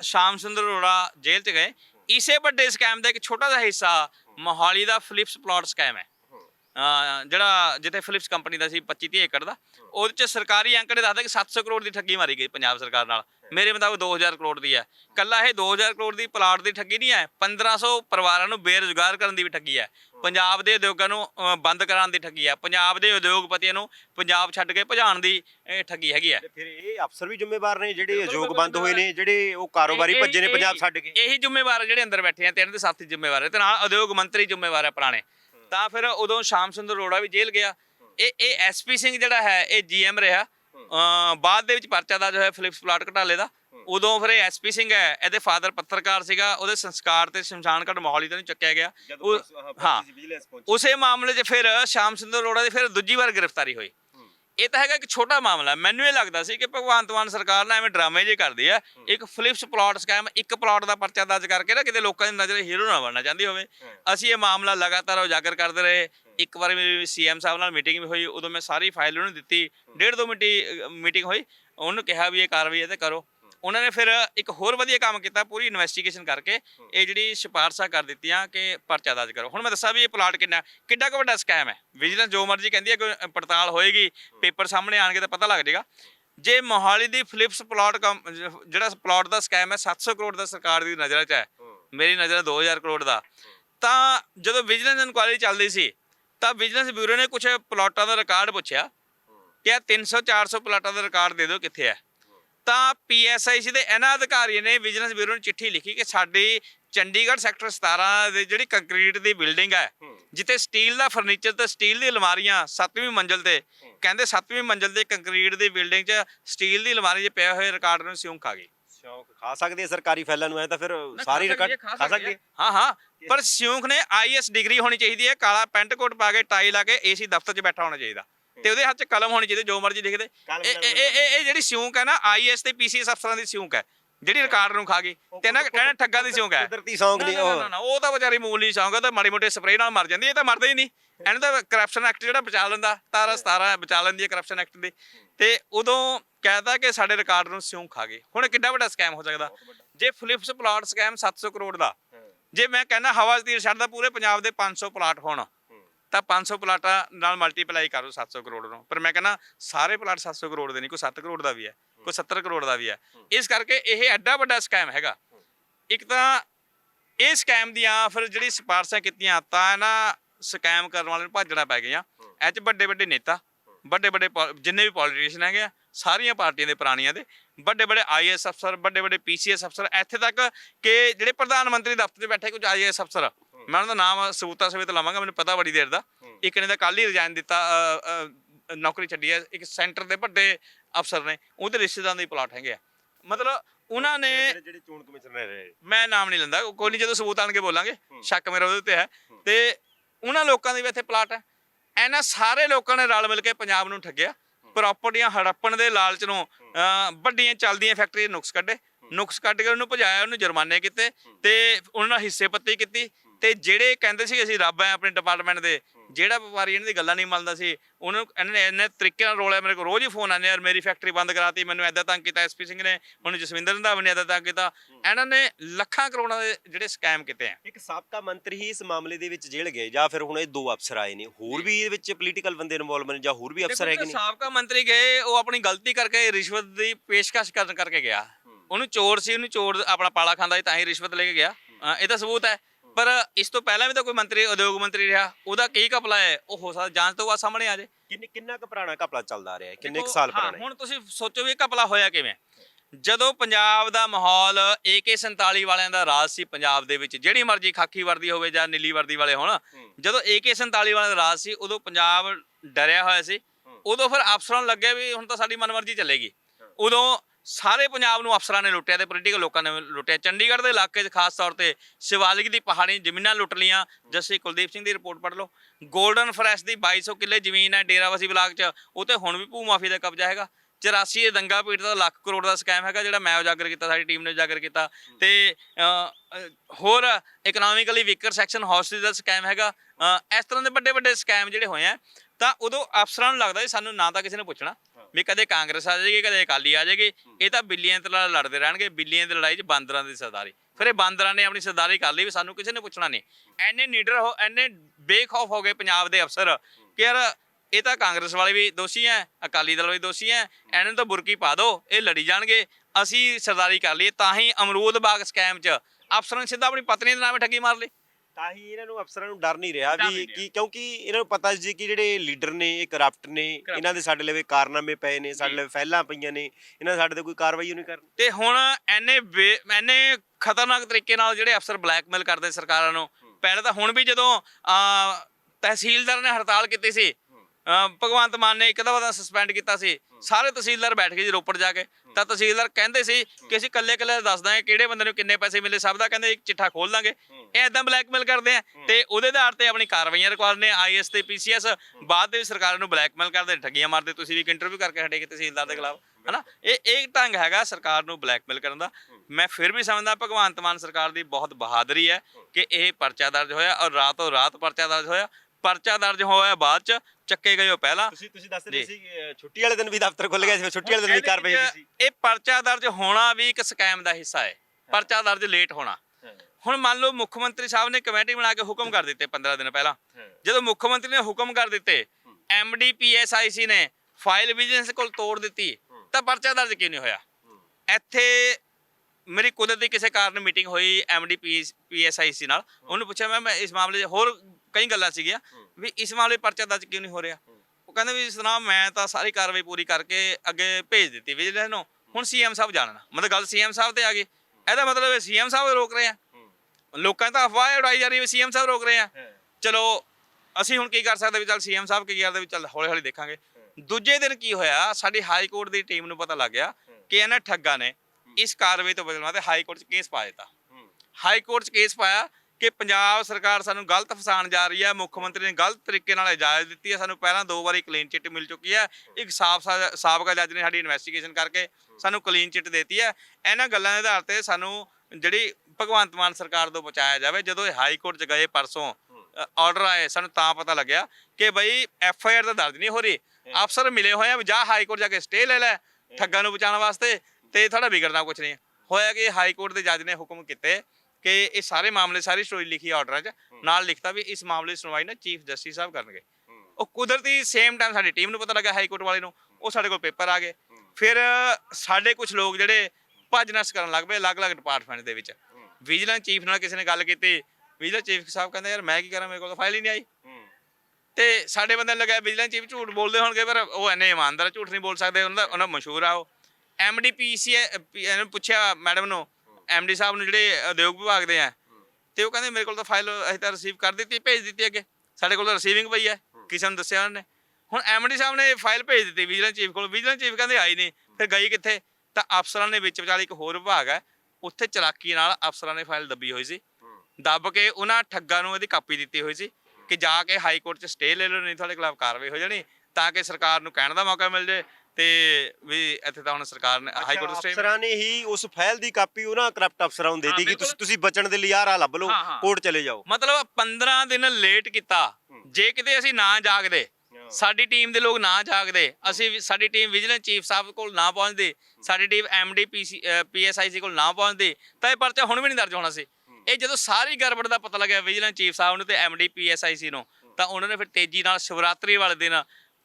ਸ਼ਾਮ ਸੁੰਦਰ ਅਰੋੜਾ ਜੇਲ੍ਹ 'ਚ ਗਏ। ਇਸੇ ਵੱਡੇ ਸਕੈਮ ਦਾ ਇੱਕ ਛੋਟਾ ਜਿਹਾ ਹਿੱਸਾ ਮੋਹਾਲੀ ਦਾ ਫਲਿਪਸ ਪਲਾਟ ਸਕੈਮ ਹੈ। ਜਿਹੜਾ ਜਿੱਥੇ ਫਿਲਿਪਸ ਕੰਪਨੀ ਦਾ ਸੀ 25 30 ਏਕੜ ਦਾ ਉਹਦੇ ਚ ਸਰਕਾਰੀ ਅੰਕੜੇ ਦੱਸਦੇ ਕਿ 700 ਕਰੋੜ ਦੀ ਠੱਗੀ ਮਾਰੀ ਗਈ ਪੰਜਾਬ ਸਰਕਾਰ ਨਾਲ। ਮੇਰੇ ਮੁਤਾਬਕ 2000 ਕਰੋੜ ਦੀ ਹੈ। ਕੱਲਾ ਇਹ 2000 ਕਰੋੜ ਦੀ ਪਲਾਟ ਦੀ ਠੱਗੀ ਨਹੀਂ ਹੈ 1500 ਪਰਿਵਾਰਾਂ ਨੂੰ ਬੇਰੁਜ਼ਗਾਰ ਕਰਨ ਦੀ ਵੀ ਠੱਗੀ ਹੈ। ਪੰਜਾਬ ਦੇ ਉਦਯੋਗਾਂ ਨੂੰ ਬੰਦ ਕਰਾਉਣ ਦੀ ਠੱਗੀ ਹੈ। ਪੰਜਾਬ ਦੇ ਉਦਯੋਗਪਤੀਆਂ ਨੂੰ ਪੰਜਾਬ ਛੱਡ ਕੇ ਭਜਾਉਣ ਦੀ ਇਹ ਠੱਗੀ ਹੈਗੀ ਹੈ। ਫਿਰ ਇਹ ਅਫਸਰ ਵੀ ਜ਼ਿੰਮੇਵਾਰ ਨੇ ਜਿਹੜੇ ਉਦਯੋਗ ਬੰਦ ਹੋਏ ਨੇ ਜਿਹੜੇ ਉਹ ਕਾਰੋਬਾਰੀ ਭੱਜੇ ਨੇ ਪੰਜਾਬ ਛੱਡ ਕੇ। ਇਹੀ ਜ਼ਿੰਮੇਵਾਰ ਜਿਹੜੇ ਅੰਦਰ ਬੈਠੇ ਆ ਤੇ ਇਹਨਾਂ ਦੇ ਸਾਥੀ ਜ਼ਿੰਮੇਵਾਰ ਹੈ ਤੇ ਨਾਲ ਉਦਯੋਗ ਮੰਤਰੀ ਜ਼ਿੰਮੇਵਾਰ ਹੈ ਪੁਰਾਣੇ। ਤਾਂ ਫਿਰ ਉਦੋਂ ਸ਼ਾਮ ਸੁੰਦਰ ਅਰੋੜਾ ਵੀ ਜੇਲ੍ਹ ਗਿਆ। ਇਹ ਇਹ ਐਸਪੀ ਸਿੰਘ ਜਿਹੜਾ ਹੈ ਇਹ ਜੀਐਮ ਰਿਹਾ। ਬਾਅਦ ਦੇ ਵਿੱਚ ਪਰਚਾ ਦਾ ਜੋ ਹੈ ਫਿਲਿਪਸ ਪਲਾਟ ਘਟਾਲੇ ਦਾ। ਉਦੋਂ ਫਿਰ ਇਹ ਐਸਪੀ ਸਿੰਘ ਹੈ ਇਹਦੇ ਫਾਦਰ ਪੱਤਰਕਾਰ ਸੀਗਾ। ਉਹਦੇ ਸੰਸਕਾਰ ਤੇ ਸ਼ਮਸ਼ਾਨ ਘਾਟ ਮੋਹਾਲੀ ਤੋਂ ਚੱਕਿਆ ਗਿਆ। ਹਾਂ ਉਸੇ ਮਾਮਲੇ 'ਚ ਫਿਰ ਸ਼ਾਮ ਸੁੰਦਰ ਅਰੋੜਾ ਦੀ ਫਿਰ ਦੂਜੀ ਵਾਰ ਗ੍ਰਿਫਤਾਰੀ ਹੋਈ। ਇਹ ਤਾਂ ਹੈਗਾ ਇੱਕ ਛੋਟਾ ਮਾਮਲਾ। ਮੈਨੂੰ ਇਹ ਲੱਗਦਾ ਸੀ ਕਿ ਭਗਵੰਤ ਮਾਨ ਸਰਕਾਰ ਨਾ ਐਵੇਂ ਡਰਾਮੇ ਜੇ ਕਰਦੀ ਆ। ਇੱਕ ਫਲਿਪਸ ਪਲਾਟ ਸਕੈਮ ਇੱਕ ਪਲਾਟ ਦਾ ਪਰਚਾ ਦਰਜ ਕਰਕੇ ਨਾ ਕਿਤੇ ਲੋਕਾਂ ਦੀ ਨਜ਼ਰ ਹੀਰੋ ਨਾ ਬਣਨਾ ਚਾਹੁੰਦੀ ਹੋਵੇ। ਅਸੀਂ ਇਹ ਮਾਮਲਾ ਲਗਾਤਾਰ ਉਜਾਗਰ ਕਰਦੇ ਰਹੇ। ਇੱਕ ਵਾਰ ਮੇਰੀ ਸੀਐਮ ਸਾਹਿਬ ਨਾਲ ਮੀਟਿੰਗ ਵੀ ਹੋਈ। ਉਦੋਂ ਮੈਂ ਸਾਰੀ ਫਾਈਲ ਉਹਨੂੰ ਦਿੱਤੀ। ਡੇਢ ਦੋ ਮਿੰਟ ਮੀਟਿੰਗ ਹੋਈ। ਉਹਨੂੰ ਕਿਹਾ ਵੀ ਇਹ ਕਾਰਵਾਈ ਇਹ ਤੇ ਕਰੋ। ਉਹਨਾਂ ਨੇ ਫਿਰ ਇੱਕ ਹੋਰ ਵਧੀਆ ਕੰਮ ਕੀਤਾ ਪੂਰੀ ਇਨਵੈਸਟੀਗੇਸ਼ਨ ਕਰਕੇ ਇਹ ਜਿਹੜੀ ਸਿਫਾਰਸ਼ਾਂ ਕਰ ਦਿੱਤੀਆਂ ਕਿ ਪਰਚਾ ਦਰਜ ਕਰੋ। ਹੁਣ ਮੈਂ ਦੱਸਾਂ ਵੀ ਇਹ ਪਲਾਟ ਕਿੰਨਾ ਕਿੱਡਾ ਕੁ ਵੱਡਾ ਸਕੈਮ ਹੈ। ਵਿਜੀਲੈਂਸ ਜੋ ਮਰਜ਼ੀ ਕਹਿੰਦੀ ਹੈ ਕਿ ਪੜਤਾਲ ਹੋਏਗੀ ਪੇਪਰ ਸਾਹਮਣੇ ਆਣਗੇ ਤਾਂ ਪਤਾ ਲੱਗ ਜਾਏਗਾ। ਜੇ ਮੋਹਾਲੀ ਦੀ ਫਲਿਪਸ ਪਲਾਟ ਜਿਹੜਾ ਪਲਾਟ ਦਾ ਸਕੈਮ ਹੈ 700 ਕਰੋੜ ਦਾ ਸਰਕਾਰ ਦੀ ਨਜ਼ਰਾਂ 'ਚ ਹੈ। ਮੇਰੀ ਨਜ਼ਰ 2000 ਕਰੋੜ ਦਾ। ਤਾਂ ਜਦੋਂ ਵਿਜੀਲੈਂਸ ਇਨਕੁਆਇਰੀ ਚੱਲਦੀ ਸੀ ਤਾਂ ਵਿਜੀਲੈਂਸ ਬਿਊਰੋ ਨੇ ਕੁਝ ਪਲਾਟਾਂ ਦਾ ਰਿਕਾਰਡ ਪੁੱਛਿਆ ਕਿ ਇਹ 300 400 ਪਲਾਟਾਂ ਦਾ ਰਿਕਾਰਡ ਦੇ ਦਿਓ ਕਿੱਥੇ ਹੈ। ਤਾਂ ਪੀਐਸਆਈਸੀ ਦੇ ਇਹਨਾਂ ਅਧਿਕਾਰੀਆਂ ਨੇ ਵਿਜੀਲੈਂਸ ਬਿਊਰੋ ਨੂੰ ਚਿੱਠੀ ਲਿਖੀ ਕਿ ਸਾਡੀ ਚੰਡੀਗੜ੍ਹ ਸੈਕਟਰ 17 ਦੇ ਜਿਹੜੀ ਕੰਕਰੀਟ ਦੀ ਬਿਲਡਿੰਗ ਹੈ ਜਿੱਥੇ ਸਟੀਲ ਦਾ ਫਰਨੀਚਰ ਤੇ ਸਟੀਲ ਦੀ ਅਲਮਾਰੀਆਂ 7ਵੀਂ ਮੰਜ਼ਲ ਤੇ ਕਹਿੰਦੇ 7ਵੀਂ ਮੰਜ਼ਲ ਤੇ ਕੰਕਰੀਟ ਦੀ ਬਿਲਡਿੰਗ 'ਚ ਸਟੀਲ ਦੀ ਅਲਮਾਰੀ 'ਚ ਪਏ ਹੋਏ ਰਿਕਾਰਡ ਨੂੰ ਸਿਉਂਕ ਆ ਗਈ। ਸ਼ੌਂਕ ਖਾ ਸਕਦੇ ਸਰਕਾਰੀ ਫਾਈਲਾਂ ਨੂੰ ਐ ਤਾਂ ਫਿਰ ਸਾਰੀ ਰਿਕਾਰਡ ਖਾ ਸਕਦੇ। ਹਾਂ। ਹਾਂ। ਪਰ ਸਿਉਂਕ ਨੇ ਆਈਐਸ ਡਿਗਰੀ ਹੋਣੀ ਚਾਹੀਦੀ ਹੈ ਕਾਲਾ ਪੈਂਟ ਕੋਟ ਪਾ ਕੇ ਟਾਈ ਲਾ ਕੇ ਏਸੀ ਦਫ਼ਤਰ 'ਚ ਬੈਠਾ ਹੋਣਾ ਚਾਹੀਦਾ। ਤੇ ਉਹਦੇ ਹੱਥ 'ਚ ਕਲਮ ਹੋਣੀ ਚਾਹੀਦੀ ਜੋ ਮਰਜ਼ੀ ਲਿਖਦੇ ਇਹ ਇਹ ਇਹ- ਇਹ ਇਹ ਜਿਹੜੀ ਸਿਉਂਕ ਹੈ ਨਾ ਆਈਐਸ ਤੇ ਪੀਸੀਐਸ ਅਫਸਰਾਂ ਦੀ ਸਿਉਂਕ ਹੈ ਜਿਹੜੀ ਰਿਕਾਰਡ ਨੂੰ ਖਾ ਗਈ। ਤੇ ਇਹਨਾਂ ਕਹਿੰਦੇ ਠੱਗਾਂ ਦੀ ਸਿਉਂਕ ਹੈ। ਕੁਦਰਤੀ ਸੌਂਗ ਨਹੀਂ ਨਾ, ਨਾ, ਉਹ ਨਾ, ਨਾ, ਉਹ ਤਾਂ ਵਿਚਾਰੀ ਮੂਲੀ ਸੌਂਗ ਤਾਂ ਮਾੜੀ ਮੋਟੇ ਸਪਰੇਅ ਨਾਲ ਮਰ ਜਾਂਦੀ ਹੈ, ਇਹ ਤਾਂ ਮਰਦਾ ਹੀ ਨਹੀਂ। ਇਹਨੂੰ ਤਾਂ ਕਰਪਸ਼ਨ ਐਕਟ ਜਿਹੜਾ ਬਚਾ ਲੈਂਦਾ ਤਾਰਾ 17 ਬਚਾ ਲੈਂਦੀ ਹੈ ਕਰਪਸ਼ਨ ਐਕਟ ਦੇ। ਤੇ ਉਦੋਂ ਕਹਿਤਾ ਕਿ ਸਾਡੇ ਰਿਕਾਰਡ ਨੂੰ ਸਿਉਂ ਖਾ ਗਏ ਹੁਣ ਕਿੱਡਾ ਵੱਡਾ ਸਕੈਮ ਹੋ ਸਕਦਾ। ਜੇ ਫਲਿਪਸ ਪਲਾਟ ਸਕੈਮ 700 ਕਰੋੜ ਦਾ ਜੇ ਮੈਂ ਕਹਿੰਦਾ ਹਵਾ ਤੀਰ ਛੱਡਦਾ ਪੂਰੇ ਪੰਜਾਬ ਦੇ 500 ਪਲਾਟ ਹੋਣ। ਤਾਂ 500 ਪਲਾਟਾਂ ਨਾਲ ਮਲਟੀਪਲਾਈ ਕਰੋ 700 ਕਰੋੜ ਨੂੰ। ਪਰ ਮੈਂ ਕਹਿੰਦਾ ਸਾਰੇ ਪਲਾਟ 700 ਕਰੋੜ ਦੇ ਨਹੀਂ ਕੋਈ 7 ਕਰੋੜ ਦਾ ਵੀ ਹੈ ਕੋਈ 70 ਕਰੋੜ ਦਾ ਵੀ ਹੈ। ਇਸ ਕਰਕੇ ਇਹ ਐਡਾ ਵੱਡਾ ਸਕੈਮ ਹੈਗਾ। ਇੱਕ ਤਾਂ ਇਹ ਸਕੈਮ ਦੀਆਂ ਫਿਰ ਜਿਹੜੀ ਸਿਫਾਰਸ਼ਾਂ ਕੀਤੀਆਂ ਤਾਂ ਨਾ ਸਕੈਮ ਕਰਨ ਵਾਲੇ ਨੂੰ ਭੱਜਣਾ ਪੈ ਗਿਆ ਇਹ 'ਚ ਵੱਡੇ ਵੱਡੇ ਨੇਤਾ ਵੱਡੇ ਵੱਡੇ ਜਿੰਨੇ ਵੀ ਪੋਲੀਟੀਸ਼ੀਅਨ ਹੈਗੇ ਆ ਸਾਰੀਆਂ ਪਾਰਟੀਆਂ ਦੇ ਪੁਰਾਣੀਆਂ ਦੇ ਵੱਡੇ ਵੱਡੇ ਆਈਐਸ ਅਫਸਰ ਵੱਡੇ ਵੱਡੇ ਪੀਸੀਐਸ ਅਫਸਰ ਇੱਥੇ ਤੱਕ ਕਿ ਜਿਹੜੇ ਪ੍ਰਧਾਨ ਮੰਤਰੀ ਦਫ਼ਤਰ 'ਚ ਬੈਠੇ ਕੁਝ ਆਈਐਸ ਅਫਸਰ ਮੈਂ ਉਹਨਾਂ ਦਾ ਨਾਮ ਸਬੂਤਾ ਸਮੇਤ ਲਵਾਂਗਾ ਮੈਨੂੰ ਪਤਾ ਬੜੀ ਦੇਰ ਦਾ। ਇੱਕ ਨੇ ਤਾਂ ਕੱਲ ਹੀ ਰਿਜ਼ਾਈਨ ਦਿੱਤਾ ਨੌਕਰੀ ਛੱਡੀ ਹੈ। ਇੱਕ ਸੈਂਟਰ ਦੇ ਵੱਡੇ ਅਫਸਰ ਨੇ ਉਹਦੇ ਰਿਸ਼ਤੇਦਾਰਾਂ ਦੇ ਪਲਾਟ ਹੈਗੇ ਆ। ਮਤਲਬ ਉਹਨਾਂ ਨੇ ਜਿਹੜੇ ਚੋਣ ਕਮਿਸ਼ਨਰ ਰਹੇ ਮੈਂ ਨਾਮ ਨਹੀਂ ਲੈਂਦਾ ਕੋਈ ਨਹੀਂ ਜਦੋਂ ਸਬੂਤ ਆਣ ਕੇ ਬੋਲਾਂਗੇ ਸ਼ੱਕ ਮੇਰਾ ਉਹਦੇ ਉੱਤੇ ਹੈ। ਤੇ ਉਹਨਾਂ ਲੋਕਾਂ ਦੇ ਵੀ ਇੱਥੇ ਪਲਾਟ ਹੈ। ਇਹਨਾਂ ਸਾਰੇ ਲੋਕਾਂ ਨੇ ਰਲ ਮਿਲ ਕੇ ਪੰਜਾਬ ਨੂੰ ਠੱਗਿਆ। ਪ੍ਰਾਪਰਟੀਆਂ ਹੜੱਪਣ ਦੇ ਲਾਲਚ ਨੂੰ ਵੱਡੀਆਂ ਚੱਲਦੀਆਂ ਫੈਕਟਰੀ ਨੁਕਸ ਕੱਢੇ। ਨੁਕਸ ਕੱਢ ਕੇ ਉਹਨੂੰ ਭਜਾਇਆ ਉਹਨੂੰ ਜੁਰਮਾਨੇ ਕੀਤੇ। ਤੇ ਉਹਨਾਂ ਨਾਲ ਹਿੱਸੇ ਪੱਤੀ ਕੀਤੀ। ਤੇ ਜਿਹੜੇ ਕਹਿੰਦੇ ਸੀ ਅਸੀਂ ਰੱਬ ਆ ਆਪਣੇ ਡਿਪਾਰਟਮੈਂਟ ਦੇ ਜਿਹੜਾ ਵਪਾਰੀ ਇਹਨਾਂ ਦੀ ਗੱਲਾਂ ਨਹੀਂ ਮੰਨਦਾ ਸੀ ਉਹਨੂੰ ਇਹਨਾਂ ਨੇ ਇੰਨੇ ਤਰੀਕੇ ਨਾਲ ਰੋਲਿਆ ਮੇਰੇ ਕੋਲ ਰੋਜ਼ ਹੀ ਫੋਨ ਆਉਂਦੇ ਯਾਰ ਮੇਰੀ ਫੈਕਟਰੀ ਬੰਦ ਕਰਾਤੀ ਮੈਨੂੰ ਐਦਾਂ ਤੰਗ ਕੀਤਾ ਐਸਪੀ ਸਿੰਘ ਨੇ ਹੁਣ ਜਸਵਿੰਦਰ ਰੰਧਾਵਾ ਨੇ ਐਦਾਂ ਤੰਗ ਕੀਤਾ ਇਹਨਾਂ ਨੇ ਲੱਖਾਂ ਕਰੋੜਾਂ ਦੇ ਜਿਹੜੇ ਸਕੈਮ ਕੀਤੇ ਆ। ਇੱਕ ਸਾਬਕਾ ਮੰਤਰੀ ਹੀ ਇਸ ਮਾਮਲੇ ਦੇ ਵਿੱਚ ਜੇਲ੍ਹ ਗਏ ਜਾਂ ਫਿਰ ਹੁਣ ਇਹ ਦੋ ਅਫਸਰ ਆਏ ਨੇ ਹੋਰ ਵੀ ਇਹਦੇ ਵਿੱਚ ਪੋਲੀਟੀਕਲ ਬੰਦੇ ਇਨਵੋਲਵ ਨੇ ਜਾਂ ਹੋਰ ਵੀ ਅਫਸਰ ਹੈਗੇ ਨੇ? ਸਾਬਕਾ ਮੰਤਰੀ ਗਏ ਉਹ ਆਪਣੀ ਗਲਤੀ ਕਰਕੇ ਰਿਸ਼ਵਤ ਦੀ ਪੇਸ਼ਕਸ਼ ਕਰਨ ਕਰਕੇ ਗਿਆ। ਉਹਨੂੰ ਚੋਰ ਸੀ ਉਹਨੂੰ ਚੋਰ ਆਪਣਾ ਪਾਲਾ ਖਾਂਦਾ ਸੀ ਤਾਂ ਹੀ ਰਿਸ਼ਵਤ ਲੈ ਕੇ ਗਿਆ। ਇਹ ਤਾਂ ਸਬੂਤ ਹੈ। ਪਰ ਇਸ ਤੋਂ ਪਹਿਲਾਂ ਵੀ ਤਾਂ ਕੋਈ ਮੰਤਰੀ ਉਦਯੋਗ ਮੰਤਰੀ ਰਿਹਾ ਉਹਦਾ ਕੀ ਘਪਲਾ ਹੈ? ਉਹ ਹੋ ਸਕਦਾ ਜਾਂਚ ਤੋਂ ਬਾਅਦ ਸਾਹਮਣੇ ਆ ਜਾਏ। ਕਿੰਨੇ ਕਿੰਨਾ ਕੁ ਪੁਰਾਣਾ ਘਪਲਾ ਚੱਲਦਾ ਰਿਹਾ? ਹੈ ਕਿੰਨੇ ਕੁ ਸਾਲ ਹਾਂ, ਪੁਰਾਣਾ ਹੈ? ਹੁਣ ਤੁਸੀਂ ਸੋਚੋ ਵੀ ਇਹ ਘਪਲਾ ਹੋਇਆ ਕਿਵੇਂ। ਜਦੋਂ ਪੰਜਾਬ ਦਾ ਮਾਹੌਲ AK47 ਵਾਲਿਆਂ ਦਾ ਰਾਜ ਸੀ ਪੰਜਾਬ ਦੇ ਵਿੱਚ ਜਿਹੜੀ ਮਰਜ਼ੀ ਖਾਕੀ ਵਰਦੀ ਹੋਵੇ ਜਾਂ ਨੀਲੀ ਵਰਦੀ ਵਾਲੇ ਹੋਣ ਜਦੋਂ AK47 ਵਾਲਿਆਂ ਦਾ ਰਾਜ ਸੀ ਉਦੋਂ ਪੰਜਾਬ ਡਰਿਆ ਹੋਇਆ ਸੀ। ਉਦੋਂ ਫਿਰ ਅਫਸਰਾਂ ਨੂੰ ਲੱਗਿਆ ਵੀ ਹੁਣ ਤਾਂ ਸਾਡੀ ਮਨਮਰਜ਼ੀ ਚੱਲੇਗੀ। ਉਦੋਂ ਸਾਰੇ ਪੰਜਾਬ ਨੂੰ ਅਫਸਰਾਂ ਨੇ ਲੁੱਟਿਆ ਤੇ ਪੋਲੀਟੀਕਲ ਲੋਕਾਂ ਨੇ ਲੁੱਟਿਆ। ਚੰਡੀਗੜ੍ਹ ਦੇ ਇਲਾਕੇ 'ਚ ਖਾਸ ਤੌਰ ਤੇ ਸ਼ਿਵਾਲਿਕ ਦੀ ਪਹਾੜੀ ਜ਼ਮੀਨਾਂ ਲੁੱਟ ਲੀਆਂ ਜੱਸੀ ਕੁਲਦੀਪ ਸਿੰਘ ਦੀ ਰਿਪੋਰਟ ਪੜ੍ਹ ਲਓ। 골ਡਨ ਫਰੈਸ਼ ਦੀ 2200 ਕਿੱਲੇ ਜ਼ਮੀਨ ਹੈ ਡੇਰਾਵਾਸੀ ਬਲਾਕ 'ਚ। ਉਹ ਤੇ ਹੁਣ ਵੀ ਭੂ ਮਾਫੀ ਦਾ ਕਬਜ਼ਾ ਹੈਗਾ। 84 ਇਹ ਦੰਗਾ ਪੀੜ ਦਾ ਲੱਖ ਕਰੋੜ ਦਾ ਸਕੈਮ ਹੈਗਾ ਜਿਹੜਾ ਮੈਂ ਉਜਾਗਰ ਕੀਤਾ, ਸਾਡੀ ਟੀਮ ਨੇ ਉਜਾਗਰ ਕੀਤਾ। ਤੇ ਹੋਰ ਇਕਨੋਮਿਕਲੀ ਵੀਕਰ ਸੈਕਸ਼ਨ ਹਾਊਸਿਸ ਦਾ ਸਕੈਮ ਹੈਗਾ। ਇਸ ਤਰ੍ਹਾਂ ਦੇ ਵੱਡੇ ਵੱਡੇ ਸਕੈਮ ਜਿਹੜੇ ਹੋਏ ਆ, ਤਾਂ ਉਦੋਂ ਅਫਸਰਾਂ ਨੂੰ ਲੱਗਦਾ ਸੀ ਸਾਨੂੰ ਨਾ ਤਾਂ ਕਿਸੇ ਨੇ ਪੁੱਛਣਾ। ਵੀ ਕਦੇ ਕਾਂਗਰਸ ਆ ਜਾਏਗੀ ਕਦੇ ਅਕਾਲੀ ਆ ਜਾਏਗੀ। ਇਹ ਤਾਂ ਬਿੱਲੀਆਂ ਦੇ ਨਾਲ ਲੜਦੇ ਰਹਿਣਗੇ ਬਿੱਲੀਆਂ ਦੀ ਲੜਾਈ 'ਚ ਬਾਂਦਰਾਂ ਦੀ ਸਰਦਾਰੀ। ਫਿਰ ਇਹ ਬਾਂਦਰਾਂ ਨੇ ਆਪਣੀ ਸਰਦਾਰੀ ਕਰ ਲਈ ਵੀ ਸਾਨੂੰ ਕਿਸੇ ਨੇ ਪੁੱਛਣਾ ਨਹੀਂ। ਐਨੇ ਨੀਡਰ ਹੋ ਐਨੇ ਬੇਖੌਫ ਹੋ ਗਏ ਪੰਜਾਬ ਦੇ ਅਫਸਰ ਕਿ ਯਾਰ ਇਹ ਤਾਂ ਕਾਂਗਰਸ ਵਾਲੇ ਵੀ ਦੋਸ਼ੀ ਐ ਅਕਾਲੀ ਦਲ ਵੀ ਦੋਸ਼ੀ ਐ ਇਹਨਾਂ ਨੂੰ ਤਾਂ ਬੁਰਕੀ ਪਾ ਦਿਓ ਇਹ ਲੜੀ ਜਾਣਗੇ। ਅਸੀਂ ਸਰਦਾਰੀ ਕਰ ਲਈਏ ਤਾਂ ਹੀ ਅਮਰੂਦ ਬਾਗ ਸਕੈਮ 'ਚ ਅਫਸਰਾਂ ਨੇ ਸਿੱਧਾ ਆਪਣੀ ਪਤਨੀ ਦੇ ਨਾਮੇ ਠੱਗੀ ਮਾਰ ਲਈ। ਤਾਂ ਹੀ ਇਹਨਾਂ ਨੂੰ ਅਫਸਰਾਂ ਨੂੰ ਡਰ ਨਹੀਂ ਰਿਹਾ ਵੀ। ਕਿ ਕਿਉਂਕਿ ਇਹਨਾਂ ਨੂੰ ਪਤਾ ਸੀ ਕਿ ਜਿਹੜੇ ਲੀਡਰ ਨੇ ਇਹ ਕਰਪਟ ਨੇ ਇਹਨਾਂ ਦੇ ਸਾਡੇ ਲਵੇ ਕਾਰਨਾਮੇ ਪਏ ਨੇ ਸਾਡੇ ਲਵੇ ਫੈਲਾਂ ਪਈਆਂ ਨੇ ਇਹਨਾਂ ਸਾਡੇ ਤੇ ਕੋਈ ਕਾਰਵਾਈ ਨਹੀਂ ਕਰਨ। ਤੇ ਹੁਣ ਐਨੇ ਬੇ- ਐਨੇ ਖਤਰਨਾਕ ਤਰੀਕੇ ਨਾਲ ਜਿਹੜੇ ਅਫਸਰ ਬਲੈਕਮੇਲ ਕਰਦੇ ਸਰਕਾਰਾਂ ਨੂੰ ਪਹਿਲਾਂ ਤਾਂ ਹੁਣ ਵੀ ਜਦੋਂ ਤਹਿਸੀਲਦਾਰ ਨੇ ਹੜਤਾਲ ਕੀਤੀ ਸੀ ਭਗਵੰਤ ਮਾਨ ਨੇ ਇੱਕ ਦਫਾ ਸਸਪੈਂਡ ਕੀਤਾ ਸੀ। ਸਾਰੇ ਤਹਿਸੀਲਦਾਰ ਬੈਠ ਗਏ ਜੀ ਰੋਪੜ ਜਾ ਕੇ। ਤਾਂ ਤਹਿਸੀਲਦਾਰ ਕਹਿੰਦੇ ਸੀ ਕਿ ਅਸੀਂ ਕੱਲੇ ਕੱਲੇ ਦੱਸ ਦਾਂਗੇ ਕਿਹੜੇ ਬੰਦੇ ਨੂੰ ਕਿੰਨੇ ਪੈਸੇ ਮਿਲੇ, ਸਭ ਦਾ ਕਹਿੰਦੇ ਇੱਕ ਚਿੱਠਾ ਖੋਲ ਦਾਂਗੇ। ਇਹ ਐਦਾਂ ਬਲੈਕਮੇਲ ਕਰਦੇ ਆ। ਤੇ ਉਹਦੇ ਆਧਾਰ ਤੇ ਆਪਣੀ ਕਾਰਵਾਈਆਂ ਰਿਕਵਾਰ ਨੇ ਆਈਐਸ ਤੇ ਪੀਸੀਐਸ ਬਾਅਦ ਦੇ ਸਰਕਾਰ ਨੂੰ ਬਲੈਕਮੇਲ ਕਰਦੇ, ਠੱਗੀਆਂ ਮਾਰਦੇ। ਤੁਸੀਂ ਵੀ ਇੱਕ ਇੰਟਰਵਿਊ ਕਰਕੇ ਹਟੇ ਕਿ ਤਹਿਸੀਲਦਾਰ ਦੇ ਖਿਲਾਫ, ਹਨਾ? ਇਹ ਇੱਕ ਢੰਗ ਹੈਗਾ ਸਰਕਾਰ ਨੂੰ ਬਲੈਕਮੇਲ ਕਰਨ ਦਾ। ਮੈਂ ਫਿਰ ਵੀ ਸਮਝਦਾ ਭਗਵੰਤ ਮਾਨ ਸਰਕਾਰ ਦੀ ਬਹੁਤ ਬਹਾਦਰੀ ਹੈ ਕਿ ਇਹ ਪਰਚਾ ਦਰਜ ਹੋਇਆ ਔਰ ਰਾਤੋਂ ਰਾਤ ਪਰਚਾ ਦਰਜ ਹੋਇਆ। ਪਰਚਾ ਦਰਜ ਹੋਇਆ ਬਾਅਦ ਚ ਚੱਕੇ ਗਏ ਉਹ ਪਹਿਲਾਂ। ਤੁਸੀਂ ਤੁਸੀਂ ਦੱਸ ਰਹੇ। ਸੀ ਛੁੱਟੀ ਵਾਲੇ ਦਿਨ ਵੀ ਦਫ਼ਤਰ ਖੁੱਲ ਗਿਆ ਸੀ ਛੁੱਟੀ ਵਾਲੇ ਦਿਨ ਵੀ ਕਾਰਵਾਈ ਹੋਈ ਸੀ। ਇਹ ਪਰਚਾ ਦਰਜ ਹੋਣਾ ਵੀ ਇੱਕ ਸਕੈਮ ਦਾ ਹਿੱਸਾ ਹੈ। ਪਰਚਾ ਦਰਜ ਲੇਟ ਹੋਣਾ। ਹੁਣ ਮੰਨ ਲਓ ਮੁੱਖ ਮੰਤਰੀ ਸਾਹਿਬ ਨੇ ਕਮੇਟੀ ਬਣਾ ਕੇ ਹੁਕਮ ਕਰ ਦਿੱਤੇ 15 ਦਿਨ ਪਹਿਲਾਂ। ਜਦੋਂ ਮੁੱਖ ਮੰਤਰੀ ਨੇ ਹੁਕਮ ਕਰ ਦਿੱਤੇ ਐਮਡੀਪੀਐਸਆਈਸੀ ਨੇ ਫਾਈਲ ਵਿਜੀਲੈਂਸ ਕੋਲ ਤੋੜ ਦਿੱਤੀ ਤਾਂ ਪਰਚਾ ਦਰਜ ਕਿਉਂ ਨਹੀਂ ਹੋਇਆ? ਇੱਥੇ ਮੇਰੀ ਕੁਦਰਤੀ ਕਿਸੇ ਕਾਰਨ ਮੀਟਿੰਗ ਹੋਈ ਐਮਡੀ ਪੀਐਸਆਈਸੀ ਨਾਲ। ਉਹਨੂੰ ਪੁੱਛਿਆ ਮੈਂ ਇਸ ਮਾਮਲੇ 'ਚ ਹੋਰ ਕਈ ਗੱਲਾਂ ਸੀਗੀਆਂ ਵੀ ਇਸ ਮਾਮਲੇ ਪਰਚਾ ਦਰਜ ਕਿਉਂ ਨਹੀਂ ਹੋ ਰਿਹਾ? ਉਹ ਕਹਿੰਦੇ ਵੀ ਜਨਾਬ ਮੈਂ ਤਾਂ ਸਾਰੀ ਕਾਰਵਾਈ ਪੂਰੀ ਕਰਕੇ ਅੱਗੇ ਭੇਜ ਦਿੱਤੀ ਵਿਜੀਲੈਂਸ ਨੂੰ ਹੁਣ ਸੀਐਮ ਸਾਹਿਬ ਜਾਣਨਾ। ਮਤਲਬ ਗੱਲ ਸੀਐਮ ਸਾਹਿਬ ਤੇ ਆ ਗਈ। ਇਹਦਾ ਮਤਲਬ ਸੀਐਮ ਸਾਹਿਬ ਰੋਕ ਰਹੇ ਆ। ਲੋਕਾਂ ਤਾਂ ਅਫਵਾਹ ਉਡਾਈ ਜਾ ਰਹੀ ਹੈ ਸੀਐਮ ਸਾਹਿਬ ਰੋਕ ਰਹੇ ਆ। ਚਲੋ ਅਸੀਂ ਹੁਣ ਕੀ ਕਰ ਸਕਦੇ ਵੀ ਚੱਲ ਸੀਐਮ ਸਾਹਿਬ ਕੀ ਕਰਦੇ ਵੀ ਚੱਲ ਹੌਲੀ ਹੌਲੀ ਦੇਖਾਂਗੇ। ਦੂਜੇ ਦਿਨ ਕੀ ਹੋਇਆ ਸਾਡੀ ਹਾਈ ਕੋਰਟ ਦੀ ਟੀਮ ਨੂੰ ਪਤਾ ਲੱਗ ਗਿਆ ਕਿ ਇਹਨਾਂ ਠੱਗਾਂ ਨੇ ਇਸ ਕਾਰਵਾਈ ਤੋਂ ਬਚਣ ਵਾਸਤੇ ਹਾਈ ਕੋਰਟ 'ਚ ਕੇਸ ਪਾ ਦਿੱਤਾ। ਹਾਈ ਕੋਰਟ 'ਚ ਕੇਸ ਪਾਇਆ ਕਿ ਪੰਜਾਬ ਸਰਕਾਰ ਸਾਨੂੰ ਗਲਤ ਫਸਾਣ ਜਾ ਰਹੀ ਹੈ, ਮੁੱਖ ਮੰਤਰੀ ਨੇ ਗਲਤ ਤਰੀਕੇ ਨਾਲ ਇਜਾਜ਼ਤ ਦਿੱਤੀ ਹੈ, ਸਾਨੂੰ ਪਹਿਲਾਂ ਦੋ ਵਾਰੀ ਕਲੀਨ ਚਿੱਟ ਮਿਲ ਚੁੱਕੀ ਹੈ। ਇੱਕ ਸਾਫ਼ ਸਾਬਕਾ ਜੱਜ ਨੇ ਸਾਡੀ ਇਨਵੈਸਟੀਗੇਸ਼ਨ ਕਰਕੇ ਸਾਨੂੰ ਕਲੀਨ ਚਿੱਟ ਦਿੱਤੀ ਹੈ। ਇਹਨਾਂ ਗੱਲਾਂ ਦੇ ਆਧਾਰ ਤੇ ਸਾਨੂੰ ਜਿਹੜੀ ਭਗਵੰਤ ਮਾਨ ਸਰਕਾਰ ਤੋਂ ਬਚਾਇਆ ਜਾਵੇ, ਜਦੋਂ ਇਹ ਹਾਈ ਕੋਰਟ 'ਚ ਗਏ ਪਰਸੋਂ ਆਰਡਰ ਆਏ, ਸਾਨੂੰ ਤਾਂ ਪਤਾ ਲੱਗਿਆ ਕਿ ਬਈ ਐਫ ਆਈ ਆਰ ਤਾਂ ਦਰਜ ਨਹੀਂ ਹੋ ਰਹੀ। ਅਫਸਰ ਮਿਲੇ ਹੋਏ ਆ, ਵੀ ਜਾ ਹਾਈ ਕੋਰਟ ਜਾ ਕੇ ਸਟੇ ਲੈ ਲੈ ਠੱਗਾਂ ਨੂੰ ਬਚਾਉਣ ਵਾਸਤੇ ਤੇ ਤੁਹਾਡਾ ਵਿਗੜਨਾ ਕੁਝ ਨਹੀਂ। ਹੋਇਆ ਕਿ ਹਾਈ ਕੋਰਟ ਦੇ ਜੱਜ ਨੇ ਹੁਕਮ ਕੀਤੇ ਕਿ ਇਹ ਸਾਰੇ ਮਾਮਲੇ ਸਾਰੀ ਸਟੋਰੀ ਲਿਖੀ ਆਰਡਰਾਂ 'ਚ ਨਾਲ ਲਿਖਤਾ ਵੀ ਇਸ ਮਾਮਲੇ ਦੀ ਸੁਣਵਾਈ ਨਾ ਚੀਫ ਜਸਟਿਸ ਸਾਹਿਬ ਕਰਨਗੇ। ਉਹ ਕੁਦਰਤੀ ਸੇਮ ਟਾਈਮ ਸਾਡੀ ਟੀਮ ਨੂੰ ਪਤਾ ਲੱਗਾ ਹਾਈ ਕੋਰਟ ਵਾਲੇ ਨੂੰ ਉਹ ਸਾਡੇ ਕੋਲ ਪੇਪਰ ਆ ਗਏ। ਫਿਰ ਸਾਡੇ ਕੁਝ ਲੋਕ ਜਿਹੜੇ ਭੱਜ ਨਸ ਕਰਨ ਲੱਗ ਪਏ ਅਲੱਗ-ਅਲੱਗ ਡਿਪਾਰਟਮੈਂਟ ਦੇ ਵਿੱਚ। ਵਿਜੀਲੈਂਸ ਚੀਫ ਨਾਲ ਕਿਸੇ ਨੇ ਗੱਲ ਕੀਤੀ ਵਿਜੀਲੈਂਸ ਚੀਫ ਸਾਹਿਬ ਕਹਿੰਦੇ ਯਾਰ ਮੈਂ ਕੀ ਕਰਾਂ ਮੇਰੇ ਕੋਲ ਤਾਂ ਫਾਈਲ ਹੀ ਨਹੀਂ ਆਈ। ਤੇ ਸਾਡੇ ਬੰਦੇ ਨੂੰ ਲੱਗਿਆ ਵਿਜੀਲੈਂਸ ਚੀਫ ਝੂਠ ਬੋਲਦੇ ਹੋਣਗੇ ਪਰ ਉਹ ਐਨੇ ਇਮਾਨਦਾਰ ਝੂਠ ਨਹੀਂ ਬੋਲ ਸਕਦੇ ਉਹਨਾਂ ਦਾ ਉਹਨਾਂ ਮਸ਼ਹੂਰ ਆ ਉਹ। ਐਮਡੀਪੀਸੀ ਇਹਨੂੰ ਪੁੱਛਿਆ ਮੈਡਮ ਨੂੰ ਐਮਡੀ ਸਾਹਿਬ ਨੂੰ ਜਿਹੜੇ ਉਦਯੋਗ ਵਿਭਾਗ ਦੇ ਆ ਤੇ ਉਹ ਕਹਿੰਦੇ ਮੇਰੇ ਕੋਲ ਤਾਂ ਫਾਈਲ ਅਸੀਂ ਤਾਂ ਰਿਸੀਵ ਕਰ ਦਿੱਤੀ ਭੇਜ ਦਿੱਤੀ ਅੱਗੇ। ਸਾਡੇ ਕੋਲ ਤਾਂ ਰਿਸੀਵਿੰਗ ਪਈ ਹੈ। ਕਿਸੇ ਨੂੰ ਦੱਸਿਆ ਉਹਨੇ। ਹੁਣ ਐਮਡੀ ਸਾਹਿਬ ਨੇ ਫਾਈਲ ਭੇਜ ਦਿੱਤੀ ਵਿਜੀਲੈਂਸ ਚੀਫ ਕੋਲ। ਵਿਜੀਲੈਂਸ ਚੀਫ ਕਹਿੰਦੇ ਆਈ ਨਹੀਂ ਫਿਰ ਗਈ ਕਿੱਥੇ? ਤਾਂ ਅਫਸਰਾਂ ਨੇ ਵਿੱਚ ਵਿਚਾਲੇ ਇੱਕ ਹੋਰ ਵਿਭਾਗ ਹੈ ਉੱਥੇ ਚਲਾਕੀ ਨਾਲ ਅਫਸਰਾਂ ਨੇ ਫਾਈਲ ਦੱਬੀ ਹੋਈ ਸੀ। ਦੱਬ ਕੇ ਉਹਨਾਂ ਠੱਗਾਂ ਨੂੰ ਇਹਦੀ ਕਾਪੀ ਦਿੱਤੀ ਹੋਈ ਸੀ ਕਿ ਜਾ ਕੇ ਹਾਈ ਕੋਰਟ 'ਚ ਸਟੇ ਲੈ ਲਓ ਨਹੀਂ ਤੁਹਾਡੇ ਖਿਲਾਫ ਕਾਰਵਾਈ ਹੋ ਜਾਣੀ ਤਾਂ ਕਿ ਸਰਕਾਰ ਨੂੰ ਕਹਿਣ ਦਾ ਮੌਕਾ ਮਿਲ ਜੇ ਤੇ ਵੀ ਇੱਥੇ ਤਾਂ ਹੁਣ ਸਰਕਾਰ ਨੇ ਹਾਈ ਕੋਰਟ ਸਟੇ ਅਫਸਰਾਂ ਨੇ ਹੀ ਉਸ ਫਾਈਲ ਦੀ ਕਾਪੀ ਉਹਨਾਂ ਕਰਪਟ ਅਫਸਰਾਂ ਨੂੰ ਦੇਤੀ ਕਿ। ਤੁਸੀਂ ਤੁਸੀਂ ਬਚਣ ਦੇ ਲਈ ਯਾਰ ਆ ਲੱਭ ਲਓ। ਕੋਰਟ ਚਲੇ ਜਾਓ। ਮਤਲਬ 15 ਦਿਨ ਲੇਟ ਕੀਤਾ। ਜੇ ਕਿਤੇ ਅਸੀਂ ਨਾ ਜਾਗਦੇ ਸਾਡੀ ਟੀਮ ਦੇ ਲੋਕ ਨਾ ਜਾਗਦੇ ਅਸੀਂ ਸਾਡੀ ਟੀਮ ਵਿਜੀਲੈਂਸ ਚੀਫ ਸਾਹਿਬ ਕੋਲ ਨਾ ਪਹੁੰਚਦੀ ਸਾਡੀ ਟੀਮ ਐਮਡੀ ਪੀਐਸਆਈਸੀ ਕੋਲ ਨਾ ਪਹੁੰਚਦੀ ਤਾਂ ਇਹ ਪਰਚਾ ਹੁਣ ਵੀ ਨਹੀਂ ਦਰਜ ਹੋਣਾ ਸੀ। ਇਹ ਜਦੋਂ ਸਾਰੀ ਗੜਬੜ ਦਾ ਪਤਾ ਲੱਗਿਆ ਵਿਜੀਲੈਂਸ ਚੀਫ ਸਾਹਿਬ ਨੂੰ ਤੇ ਐਮਡੀ ਪੀਐਸਆਈਸੀ ਨੂੰ ਤਾਂ ਉਹਨਾਂ ਨੇ ਫਿਰ ਤੇਜ਼ੀ ਨਾਲ ਸ਼ਿਵਰਾਤਰੀ ਵਾਲੇ ਦਿਨ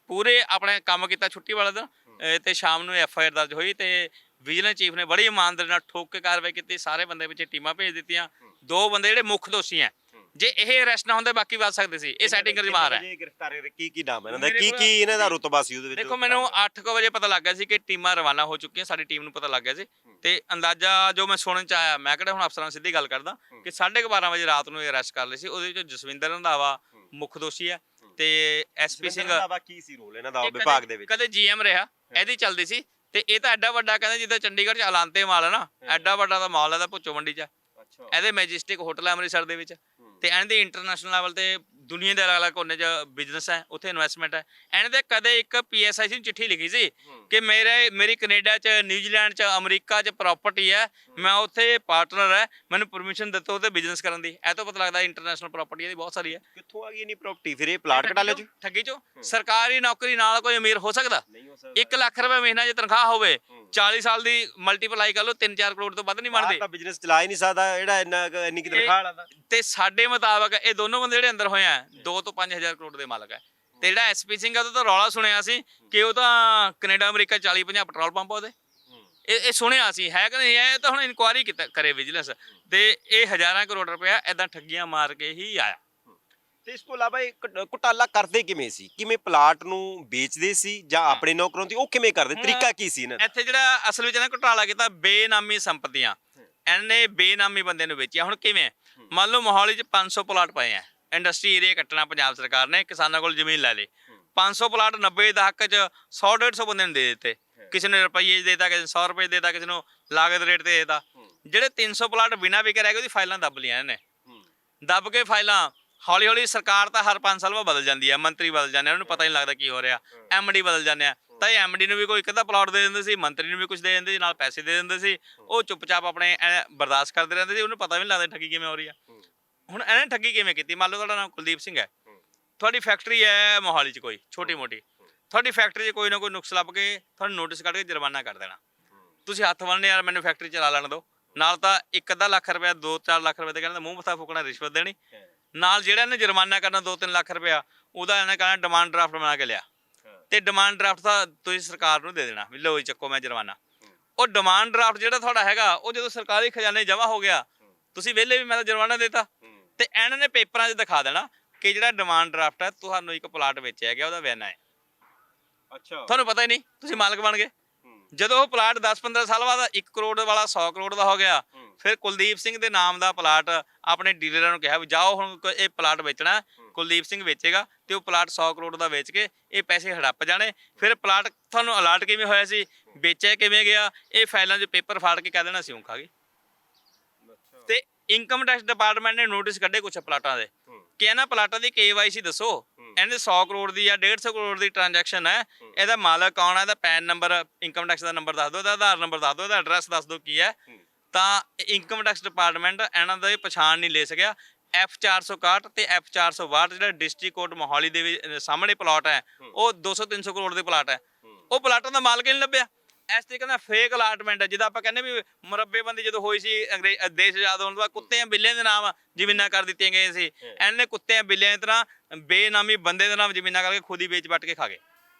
ਪੂਰੇ ਆਪਣੇ ਕੰਮ ਕੀਤਾ ਛੁੱਟੀ ਵਾਲੇ ਦਿਨ ਅਹ ਤੇ ਸ਼ਾਮ ਨੂੰ ਐਫ ਆਈ ਆਰ ਦਰਜ ਹੋਈ ਤੇ ਵਿਜੀਲੈਂਸ ਚੀਫ ਨੇ ਬੜੀ ਇਮਾਨਦਾਰੀ ਨਾਲ ਠੋਕ ਕੇ ਕਾਰਵਾਈ ਕੀਤੀ ਸਾਰੇ ਬੰਦੇ ਵਿੱਚ ਟੀਮਾਂ ਭੇਜ ਦਿੱਤੀਆਂ ਦੋ ਬੰਦੇ ਜਿਹੜੇ ਮੁੱਖ ਦੋਸ਼ੀ ਆ ਜੇ ਇਹ ਅਰੈਸਟ ਨਾ ਹੁੰਦੇ ਬਾਕੀ ਬਚ ਸਕਦੇ ਸੀ। ਇਹ ਸੈਟਿੰਗ ਕਰਨ ਬਾਹਰ ਹੈ ਵਜੇ ਗ੍ਰਿਫਤਾਰ ਹੋਏ? ਕੀ ਕੀ ਨਾਮ ਹੈ ਇਹਨਾਂ ਦਾ? ਮੇਰੇ ਕੀ ਕੀ ਇਹਨਾਂ ਦਾ ਰੁਤਬਾ ਸੀ ਉਹਦੇ ਵਿੱਚ? ਦੇਖੋ ਮੈਨੂੰ 8:00 ਵਜੇ ਪਤਾ ਲੱਗ ਗਿਆ ਸੀ ਕਿ ਟੀਮਾਂ ਰਵਾਨਾ ਹੋ ਚੁੱਕੀਆਂ ਸਾਡੀ ਟੀਮ ਨੂੰ ਪਤਾ ਲੱਗ ਗਿਆ ਸੀ। ਤੇ ਅੰਦਾਜ਼ਾ ਜੋ ਮੈਂ ਸੁਣਨ ਚ ਆਇਆ ਮੈਂ ਕਿਹੜਾ ਹੁਣ ਅਫਸਰਾਂ ਨਾਲ ਸਿੱਧੀ ਗੱਲ ਕਰਦਾ ਕਿ 12:30 ਵਜੇ ਰਾਤ ਨੂੰ ਇਹ ਅਰੈਸਟ ਕਰ ਲਏ ਸੀ। ਉਹਦੇ ਵਿੱਚ ਜਸਵਿੰਦਰ ਰੰਧਾਵਾ ਮੁੱਖ ਦੋਸ਼ੀ ਹੈ ਤੇ ਐਸਪੀ ਸਿੰਘ ਸਿੰਘ ਕੀ ਸੀ ਰੋਲ ਇਹਨਾਂ ਦਾ ਇਹ ਵਿਭਾਗ ਕਦੇ- ਦੇ ਵਿੱਚ। ਕਦੇ ਜੀਐਮ ਰਿਹਾ ਇਹਦੀ ਚੱਲਦੀ ਸੀ। ਤੇ ਇਹ ਤਾਂ ਐਡਾ ਵੱਡਾ ਕਹਿੰਦੇ ਜਿੱਦਾਂ ਚੰਡੀਗੜ੍ਹ ਚ ਅਲਾਂਤੇ ਮਾਲ ਹੈ ਨਾ ਐਡਾ ਵੱਡਾ ਦਾ ਮਾਲ ਹੈ ਦਾ ਭੁੱਚੋ ਮੰਡੀ ਚ। ਅੱਛਾ। ਇਹਦੇ ਮੈਜਿਸਟਿਕ ਹੋਟਲ ਹੈ ਅੰਮ੍ਰਿਤਸਰ ਦੇ ਵਿੱਚ। ਤੇ ਇਹਨਾਂ ਦੇ ਇੰਟਰਨੈਸ਼ਨਲ ਲੈਵਲ ਤੇ ਦੁਨੀਆ ਦੇ ਅਲੱਗ-ਅਲੱਗ ਕੋਨੇ 'ਚ ਬਿਜ਼ਨਸ ਹੈ ਉੱਥੇ ਇਨਵੈਸਟਮੈਂਟ ਹੈ। ਇਹਨਾਂ ਦੇ ਕਦੇ ਇੱਕ ਪੀਐਸਆਈ ਨੂੰ ਚਿੱਠੀ ਲਿਖੀ ਸੀ ਕਿ ਮੇਰੇ ਮੇਰੀ ਕੈਨੇਡਾ 'ਚ ਨਿਊਜ਼ੀਲੈਂਡ 'ਚ ਅਮਰੀਕਾ 'ਚ ਪ੍ਰਾਪਰਟੀ ਹੈ ਮੈਂ ਉੱਥੇ ਪਾਰਟਨਰ ਹੈ ਮੈਨੂੰ ਪਰਮਿਸ਼ਨ ਦਿੱਤੋ ਉਹਤੇ ਬਿਜ਼ਨਸ ਕਰਨ ਦੀ। ਇਹ ਤੋਂ ਪਤਾ ਲੱਗਦਾ ਇੰਟਰਨੈਸ਼ਨਲ ਪ੍ਰਾਪਰਟੀ ਇਹਦੀ ਬਹੁਤ ਸਾਰੀ ਹੈ। ਕਿੱਥੋਂ ਆ ਗਈ ਇਨੀ ਪ੍ਰਾਪਰਟੀ ਫਿਰ ਇਹ ਪਲਾਟ ਕਟਾ ਲਿਆ ਜੀ। ਠੱਗੀ 'ਚੋਂ। ਸਰਕਾਰੀ ਨੌਕਰੀ ਨਾਲ ਕੋਈ ਅਮੀਰ ਹੋ ਸਕਦਾ? ਨਹੀਂ ਹੋ 1 ਲੱਖ ਰੁਪਏ ਮਹੀਨਾ ਜੇ ਤਨਖਾਹ ਹੋਵੇ 40 ਸਾਲ ਦੀ ਮਲਟੀਪਲਾਈ ਕਰ ਲਓ 3-4 ਕਰੋੜ ਤੋਂ ਵੱਧ ਨਹੀਂ ਬਣਦੇ। ਤਾਂ ਬਿਜ਼ਨਸ ਚਲਾ ਹੀ ਨਹੀਂ ਸਕਦਾ ਜਿਹੜਾ ਇੰਨਾ ਇੰਨੀ ਕਿ ਤਨਖਾਹ ਵਾਲਾ ਤੇ ਸਾਡੇ ਮੁਤਾਬਕ ਇਹ ਦੋਨੋਂ ਬੰਦੇ ਜਿਹੜੇ ਅੰਦਰ ਹੋਏ ਆ 2 ਤੋਂ 5000 ਕਰੋੜ ਦੇ ਮਾਲਕ ਹੈ। ਤੇ ਜਿਹੜਾ ਐਸਪੀ ਸਿੰਘ ਆ ਉਹਦਾ ਤਾਂ ਰੌਲਾ ਸੁਣਿਆ ਸੀ ਕਿ ਉਹ ਤਾਂ ਕੈਨੇਡਾ ਅਮਰੀਕਾ 40 50 ਪੈਟਰੋਲ ਪੰਪ ਆ ਉਹਦੇ। ਇਹ ਇਹ ਸੁਣਿਆ ਸੀ ਹੈ ਕਿ ਨਹੀਂ? ਹੈ ਇਹ ਤਾਂ ਹੁਣ ਇਨਕੁਆਇਰੀ ਕੀਤਾ ਕਰੇ ਵਿਜੀਲੈਂਸ। ਤੇ ਇਹ ਹਜ਼ਾਰਾਂ ਕਰੋੜ ਰੁਪਇਆ ਐਦਾਂ ਠੱਗੀਆਂ ਮਾਰ ਕੇ ਹੀ ਆਇਆ। ਤੇ ਇਸ ਤੋਂ ਇਲਾਵਾ ਇਹ ਘਟ- ਘੁਟਾਲਾ ਕਰਦੇ ਕਿਵੇਂ ਸੀ? ਕਿਵੇਂ ਪਲਾਟ ਨੂੰ ਵੇਚਦੇ ਸੀ ਜਾਂ ਆਪਣੇ ਨੌਕਰਾਂ ਦੀ ਉਹ ਕਿਵੇਂ ਕਰਦੇ? ਤਰੀਕਾ ਕੀ ਸੀ ਇਹਨਾਂ ਦਾ? ਇੱਥੇ ਜਿਹੜਾ ਅਸਲ ਵਿੱਚ ਨਾ ਘੁਟਾਲਾ ਕੀਤਾ ਬੇਨਾਮੀ ਸੰਪਤੀਆਂ। ਇਹਨੇ ਬੇਨਾਮੀ ਬੰਦੇ ਨੂੰ ਵੇਚਿਆ। ਹੁਣ ਕਿਵੇਂ? ਮੰਨ ਲਓ ਮੋਹਾਲੀ 'ਚ 500 ਪਲਾਟ ਪਏ ਆ। ਇੰਡਸਟਰੀ ਏਰੀਆ ਕੱਟਣਾ ਪੰਜਾਬ ਸਰਕਾਰ ਨੇ ਕਿਸਾਨਾਂ ਕੋਲ ਜ਼ਮੀਨ ਲੈ ਲਈ। 500 ਪਲਾਟ 90 ਦਹਾਕ 'ਚ 100 150 ਬੰਦੇ ਨੂੰ ਦੇ ਦਿੱਤੇ। ਕਿਸੇ ਨੇ ਰੁਪਈਏ ਦੇ ਦਿੱਤਾ ਕਿਸੇ ਨੇ 100 ਰੁਪਏ ਦੇ ਦਿੱਤਾ ਕਿਸੇ ਨੂੰ ਲਾਗਤ ਰੇਟ ਤੇ ਦੇ ਦਿੱਤਾ ਜਿਹੜੇ 300 ਪਲਾਟ ਬਿਨਾਂ ਵਿਕੇ ਰਹਿ ਗਏ ਉਹਦੀ ਫਾਈਲਾਂ ਦੱਬ ਲਈਆਂ ਇਹਨੇ। ਦੱਬ ਕੇ ਫਾਈਲਾਂ ਹੌਲੀ ਹੌਲੀ ਸਰਕਾਰ ਤਾਂ ਹਰ 5 ਸਾਲ ਬਾਅਦ ਬਦਲ ਜਾਂਦੀ ਹੈ ਮੰਤਰੀ ਬਦਲ ਜਾਂਦੇ ਉਹਨੂੰ ਪਤਾ ਹੀ ਨਹੀਂ ਲੱਗਦਾ ਕੀ ਹੋ ਰਿਹਾ। ਐਮਡੀ ਬਦਲ ਜਾਂਦੇ ਆ। ਤਾਂ ਇਹ ਐਮਡੀ ਨੂੰ ਵੀ ਕੋਈ ਇੱਕ ਅੱਧਾ ਪਲਾਟ ਦੇ ਦਿੰਦੇ ਸੀ ਮੰਤਰੀ ਨੂੰ ਵੀ ਕੁਝ ਦੇ ਦਿੰਦੇ ਸੀ ਨਾਲ ਪੈਸੇ ਦੇ ਦਿੰਦੇ ਸੀ। ਉਹ ਚੁੱਪਚਾਪ ਆਪਣੇ ਬਰਦਾਸ਼ਤ ਕਰਦੇ ਰਹਿੰਦੇ ਸੀ ਉਹਨੂੰ ਪਤਾ ਵੀ ਨਹੀਂ ਲੱਗਦਾ ਠੱਗੀ ਕਿਵੇਂ ਹੋ ਰਹੀ ਆ। ਹੁਣ ਇਹਨੇ ਠੱਗੀ ਕਿਵੇਂ ਕੀਤੀ? ਮੰਨ ਲਓ ਤੁਹਾਡਾ ਨਾਮ ਕੁਲਦੀਪ ਸਿੰਘ ਹੈ। ਤੁਹਾਡੀ ਫੈਕਟਰੀ ਹੈ ਮੋਹਾਲੀ 'ਚ ਕੋਈ ਛੋਟੀ ਮੋਟੀ। ਤੁਹਾਡੀ ਫੈਕਟਰੀ 'ਚ ਕੋਈ ਨਾ ਕੋਈ ਨੁਕਸ ਲੱਭ ਕੇ ਤੁਹਾਨੂੰ ਨੋਟਿਸ ਕੱਢ ਕੇ ਜੁਰਮਾਨਾ ਕਰ ਦੇਣਾ। ਤੁਸੀਂ ਹੱਥ ਬੰਨ੍ਹਣੇ ਯਾਰ ਮੈਨੂੰ ਫੈਕਟਰੀ ਚਲਾ ਲੈਣ ਦਿਓ। ਨਾਲ ਤਾਂ ਇੱਕ ਅੱਧਾ ਲੱਖ ਰੁਪਇਆ 2-4 ਲੱਖ ਰੁਪਏ ਦੇ ਕਹਿੰਦਾ ਮੂੰਹ ਮੱਥਾ ਫੁਕਣਾ ਰਿਸ਼ਵਤ ਦੇਣੀ। ਨਾਲ ਜਿਹੜਾ ਇਹਨੇ ਜੁਰਮਾਨਾ ਕਰਨਾ 2-3 ਲੱਖ ਰੁਪਇਆ ਉਹਦਾ ਇਹਨੇ ਕਹਿਣਾ ਡਿਮਾਂਡ ਡਰਾਫਟ ਬਣਾ ਕੇ ਲਿਆ। ਤੇ ਡਿਮਾਂਡ ਡਰਾਫਟ ਤਾਂ ਤੁਸੀਂ ਸਰਕਾਰ ਨੂੰ ਦੇ ਦੇਣਾ ਵੀ ਲਓ ਚੱਕੋ ਮੈਂ ਜੁਰਮਾਨਾ। ਉਹ ਡਿਮਾਂਡ ਡਰਾਫਟ ਜਿਹੜਾ ਤੁਹਾਡਾ ਹੈਗਾ ਉਹ ਜਦੋਂ ਸਰਕਾਰੀ ਖਜ਼ਾਨੇ ਜਮ੍ਹਾਂ ਹੋ ਗਿਆ ਤੁਸੀਂ ਵਿਹਲੇ ਵੀ ਮੈਂ ਤਾਂ ਜੁਰਮਾਨਾ ਦੇਤਾ। ਤੇ ਇਹਨਾਂ ਨੇ ਪੇਪਰਾਂ 'ਚ ਦਿਖਾ ਦੇਣਾ ਕਿ ਜਿਹੜਾ ਡਿਮਾਂਡ ਡਰਾਫਟ ਹੈ ਤੁਹਾਨੂੰ ਇੱਕ ਪਲਾਟ ਵੇਚਿਆ ਗਿਆ ਉਹਦਾ ਬਿਆਨਾ ਹੈ। ਅੱਛਾ। ਤੁਹਾਨੂੰ ਪਤਾ ਹੀ ਨਹੀਂ ਤੁਸੀਂ ਮਾਲਕ ਬਣ ਗਏ। ਜਦੋਂ ਉਹ ਪਲਾਟ 10-15 ਸਾਲ ਬਾਅਦ 1 ਕਰੋੜ ਵਾਲਾ 100 ਕਰੋੜ ਦਾ ਹੋ ਗਿਆ ਫਿਰ ਕੁਲਦੀਪ ਸਿੰਘ ਦੇ ਨਾਮ ਦਾ ਪਲਾਟ ਆਪਣੇ ਡੀਲਰਾਂ ਨੂੰ ਕਿਹਾ ਵੀ ਜਾਓ ਹੁਣ ਇਹ ਪਲਾਟ ਵੇਚਣਾ। ਕੁਲਦੀਪ ਸਿੰਘ ਵੇਚੇਗਾ ਤੇ ਉਹ ਪਲਾਟ 100 ਕਰੋੜ ਦਾ ਵੇਚ ਕੇ ਇਹ ਪੈਸੇ ਹੜੱਪ ਜਾਣੇ। ਫਿਰ ਪਲਾਟ ਤੁਹਾਨੂੰ ਅਲਰਟ ਕਿਵੇਂ ਹੋਇਆ ਸੀ? ਵੇਚਿਆ ਕਿਵੇਂ ਗਿਆ? ਇਹ ਫਾਈਲਾਂ 'ਚ ਪੇਪਰ ਫਾੜ ਕੇ ਕਹਿ ਦੇਣਾ ਸੀ ਖਾ ਗਏ। ਤੇ ਇਨਕਮ ਟੈਕਸ ਡਿਪਾਰਟਮੈਂਟ ਨੇ ਨੋਟਿਸ ਕੱਢੇ ਕੁਝ ਪਲਾਟਾਂ ਦੇ। ਕਿ ਇਹਨਾਂ ਪਲਾਟਾਂ ਦੀ KYC ਦੱਸੋ। ਇਹਦੇ 100 ਕਰੋੜ ਦੀ ਜਾਂ 150 ਕਰੋੜ ਦੀ ਟ੍ਰਾਂਜੈਕਸ਼ਨ ਹੈ। ਇਹਦਾ ਮਾਲਕ ਕੌਣ ਹੈ? ਇਹਦਾ ਪੈਨ ਨੰਬਰ ਇਨਕਮ ਟੈਕਸ ਦਾ ਨੰਬਰ ਦੱਸ ਦਿਓ। ਇਹਦਾ ਆਧਾਰ ਨੰਬਰ ਦੱਸ ਦਿਓ। ਇਹਦਾ ਐਡਰੈਸ ਦੱਸ ਦਿਓ ਕੀ ਹੈ। ਤਾਂ ਇਨਕਮ ਟੈਕਸ ਡਿਪਾਰਟਮੈਂਟ ਇਹਨਾਂ ਦਾ ਪਛਾਣ ਨਹੀਂ ਲੈ ਸਕਿਆ। F461 ਤੇ F462 ਜਿਹੜਾ ਡਿਸਟ੍ਰਿਕਟ ਕੋਰਟ ਮੋਹਾਲੀ ਦੇ ਸਾਹਮਣੇ ਪਲਾਟ ਹੈ। ਉਹ 200 300 ਕਰੋੜ ਦੇ ਪਲਾਟ ਹੈ। ਉਹ ਪਲਾਟਾਂ ਦਾ ਮਾਲਕ ਹੀ ਨਹੀਂ ਲੱਭਿਆ। ਇਸ ਤਰੀਕੇ ਨਾਲ ਫੇਕ ਅਲਾਟਮੈਂਟ ਜਿਹਦਾ ਆਪਾਂ ਕਹਿੰਦੇ ਵੀ ਮੁਰੱਬੇਬੰਦੀ ਜਦੋਂ ਹੋਈ ਸੀ ਅੰਗਰੇਜ਼ ਦੇਸ਼ ਆਜ਼ਾਦ ਹੋਣ ਤੋਂ ਬਾਅਦ ਕੁੱਤਿਆਂ ਬਿੱਲਿਆਂ ਦੇ ਨਾਮ ਜ਼ਮੀਨਾਂ ਕਰ ਦਿੱਤੀਆਂ ਗਈਆਂ ਸੀ। ਇਹਨੇ ਕੁੱਤਿਆਂ ਬਿੱਲਿਆਂ ਦੀ ਤਰ੍ਹਾਂ ਬੇਨਾਮੀ ਬੰਦੇ ਦੇ ਨਾਮ ਜ਼ਮੀਨਾਂ ਕਰਕੇ ਖੁਦ ਹੀ ਵੇਚ ਵੱਟ ਕੇ ਖਾ ਗਏ।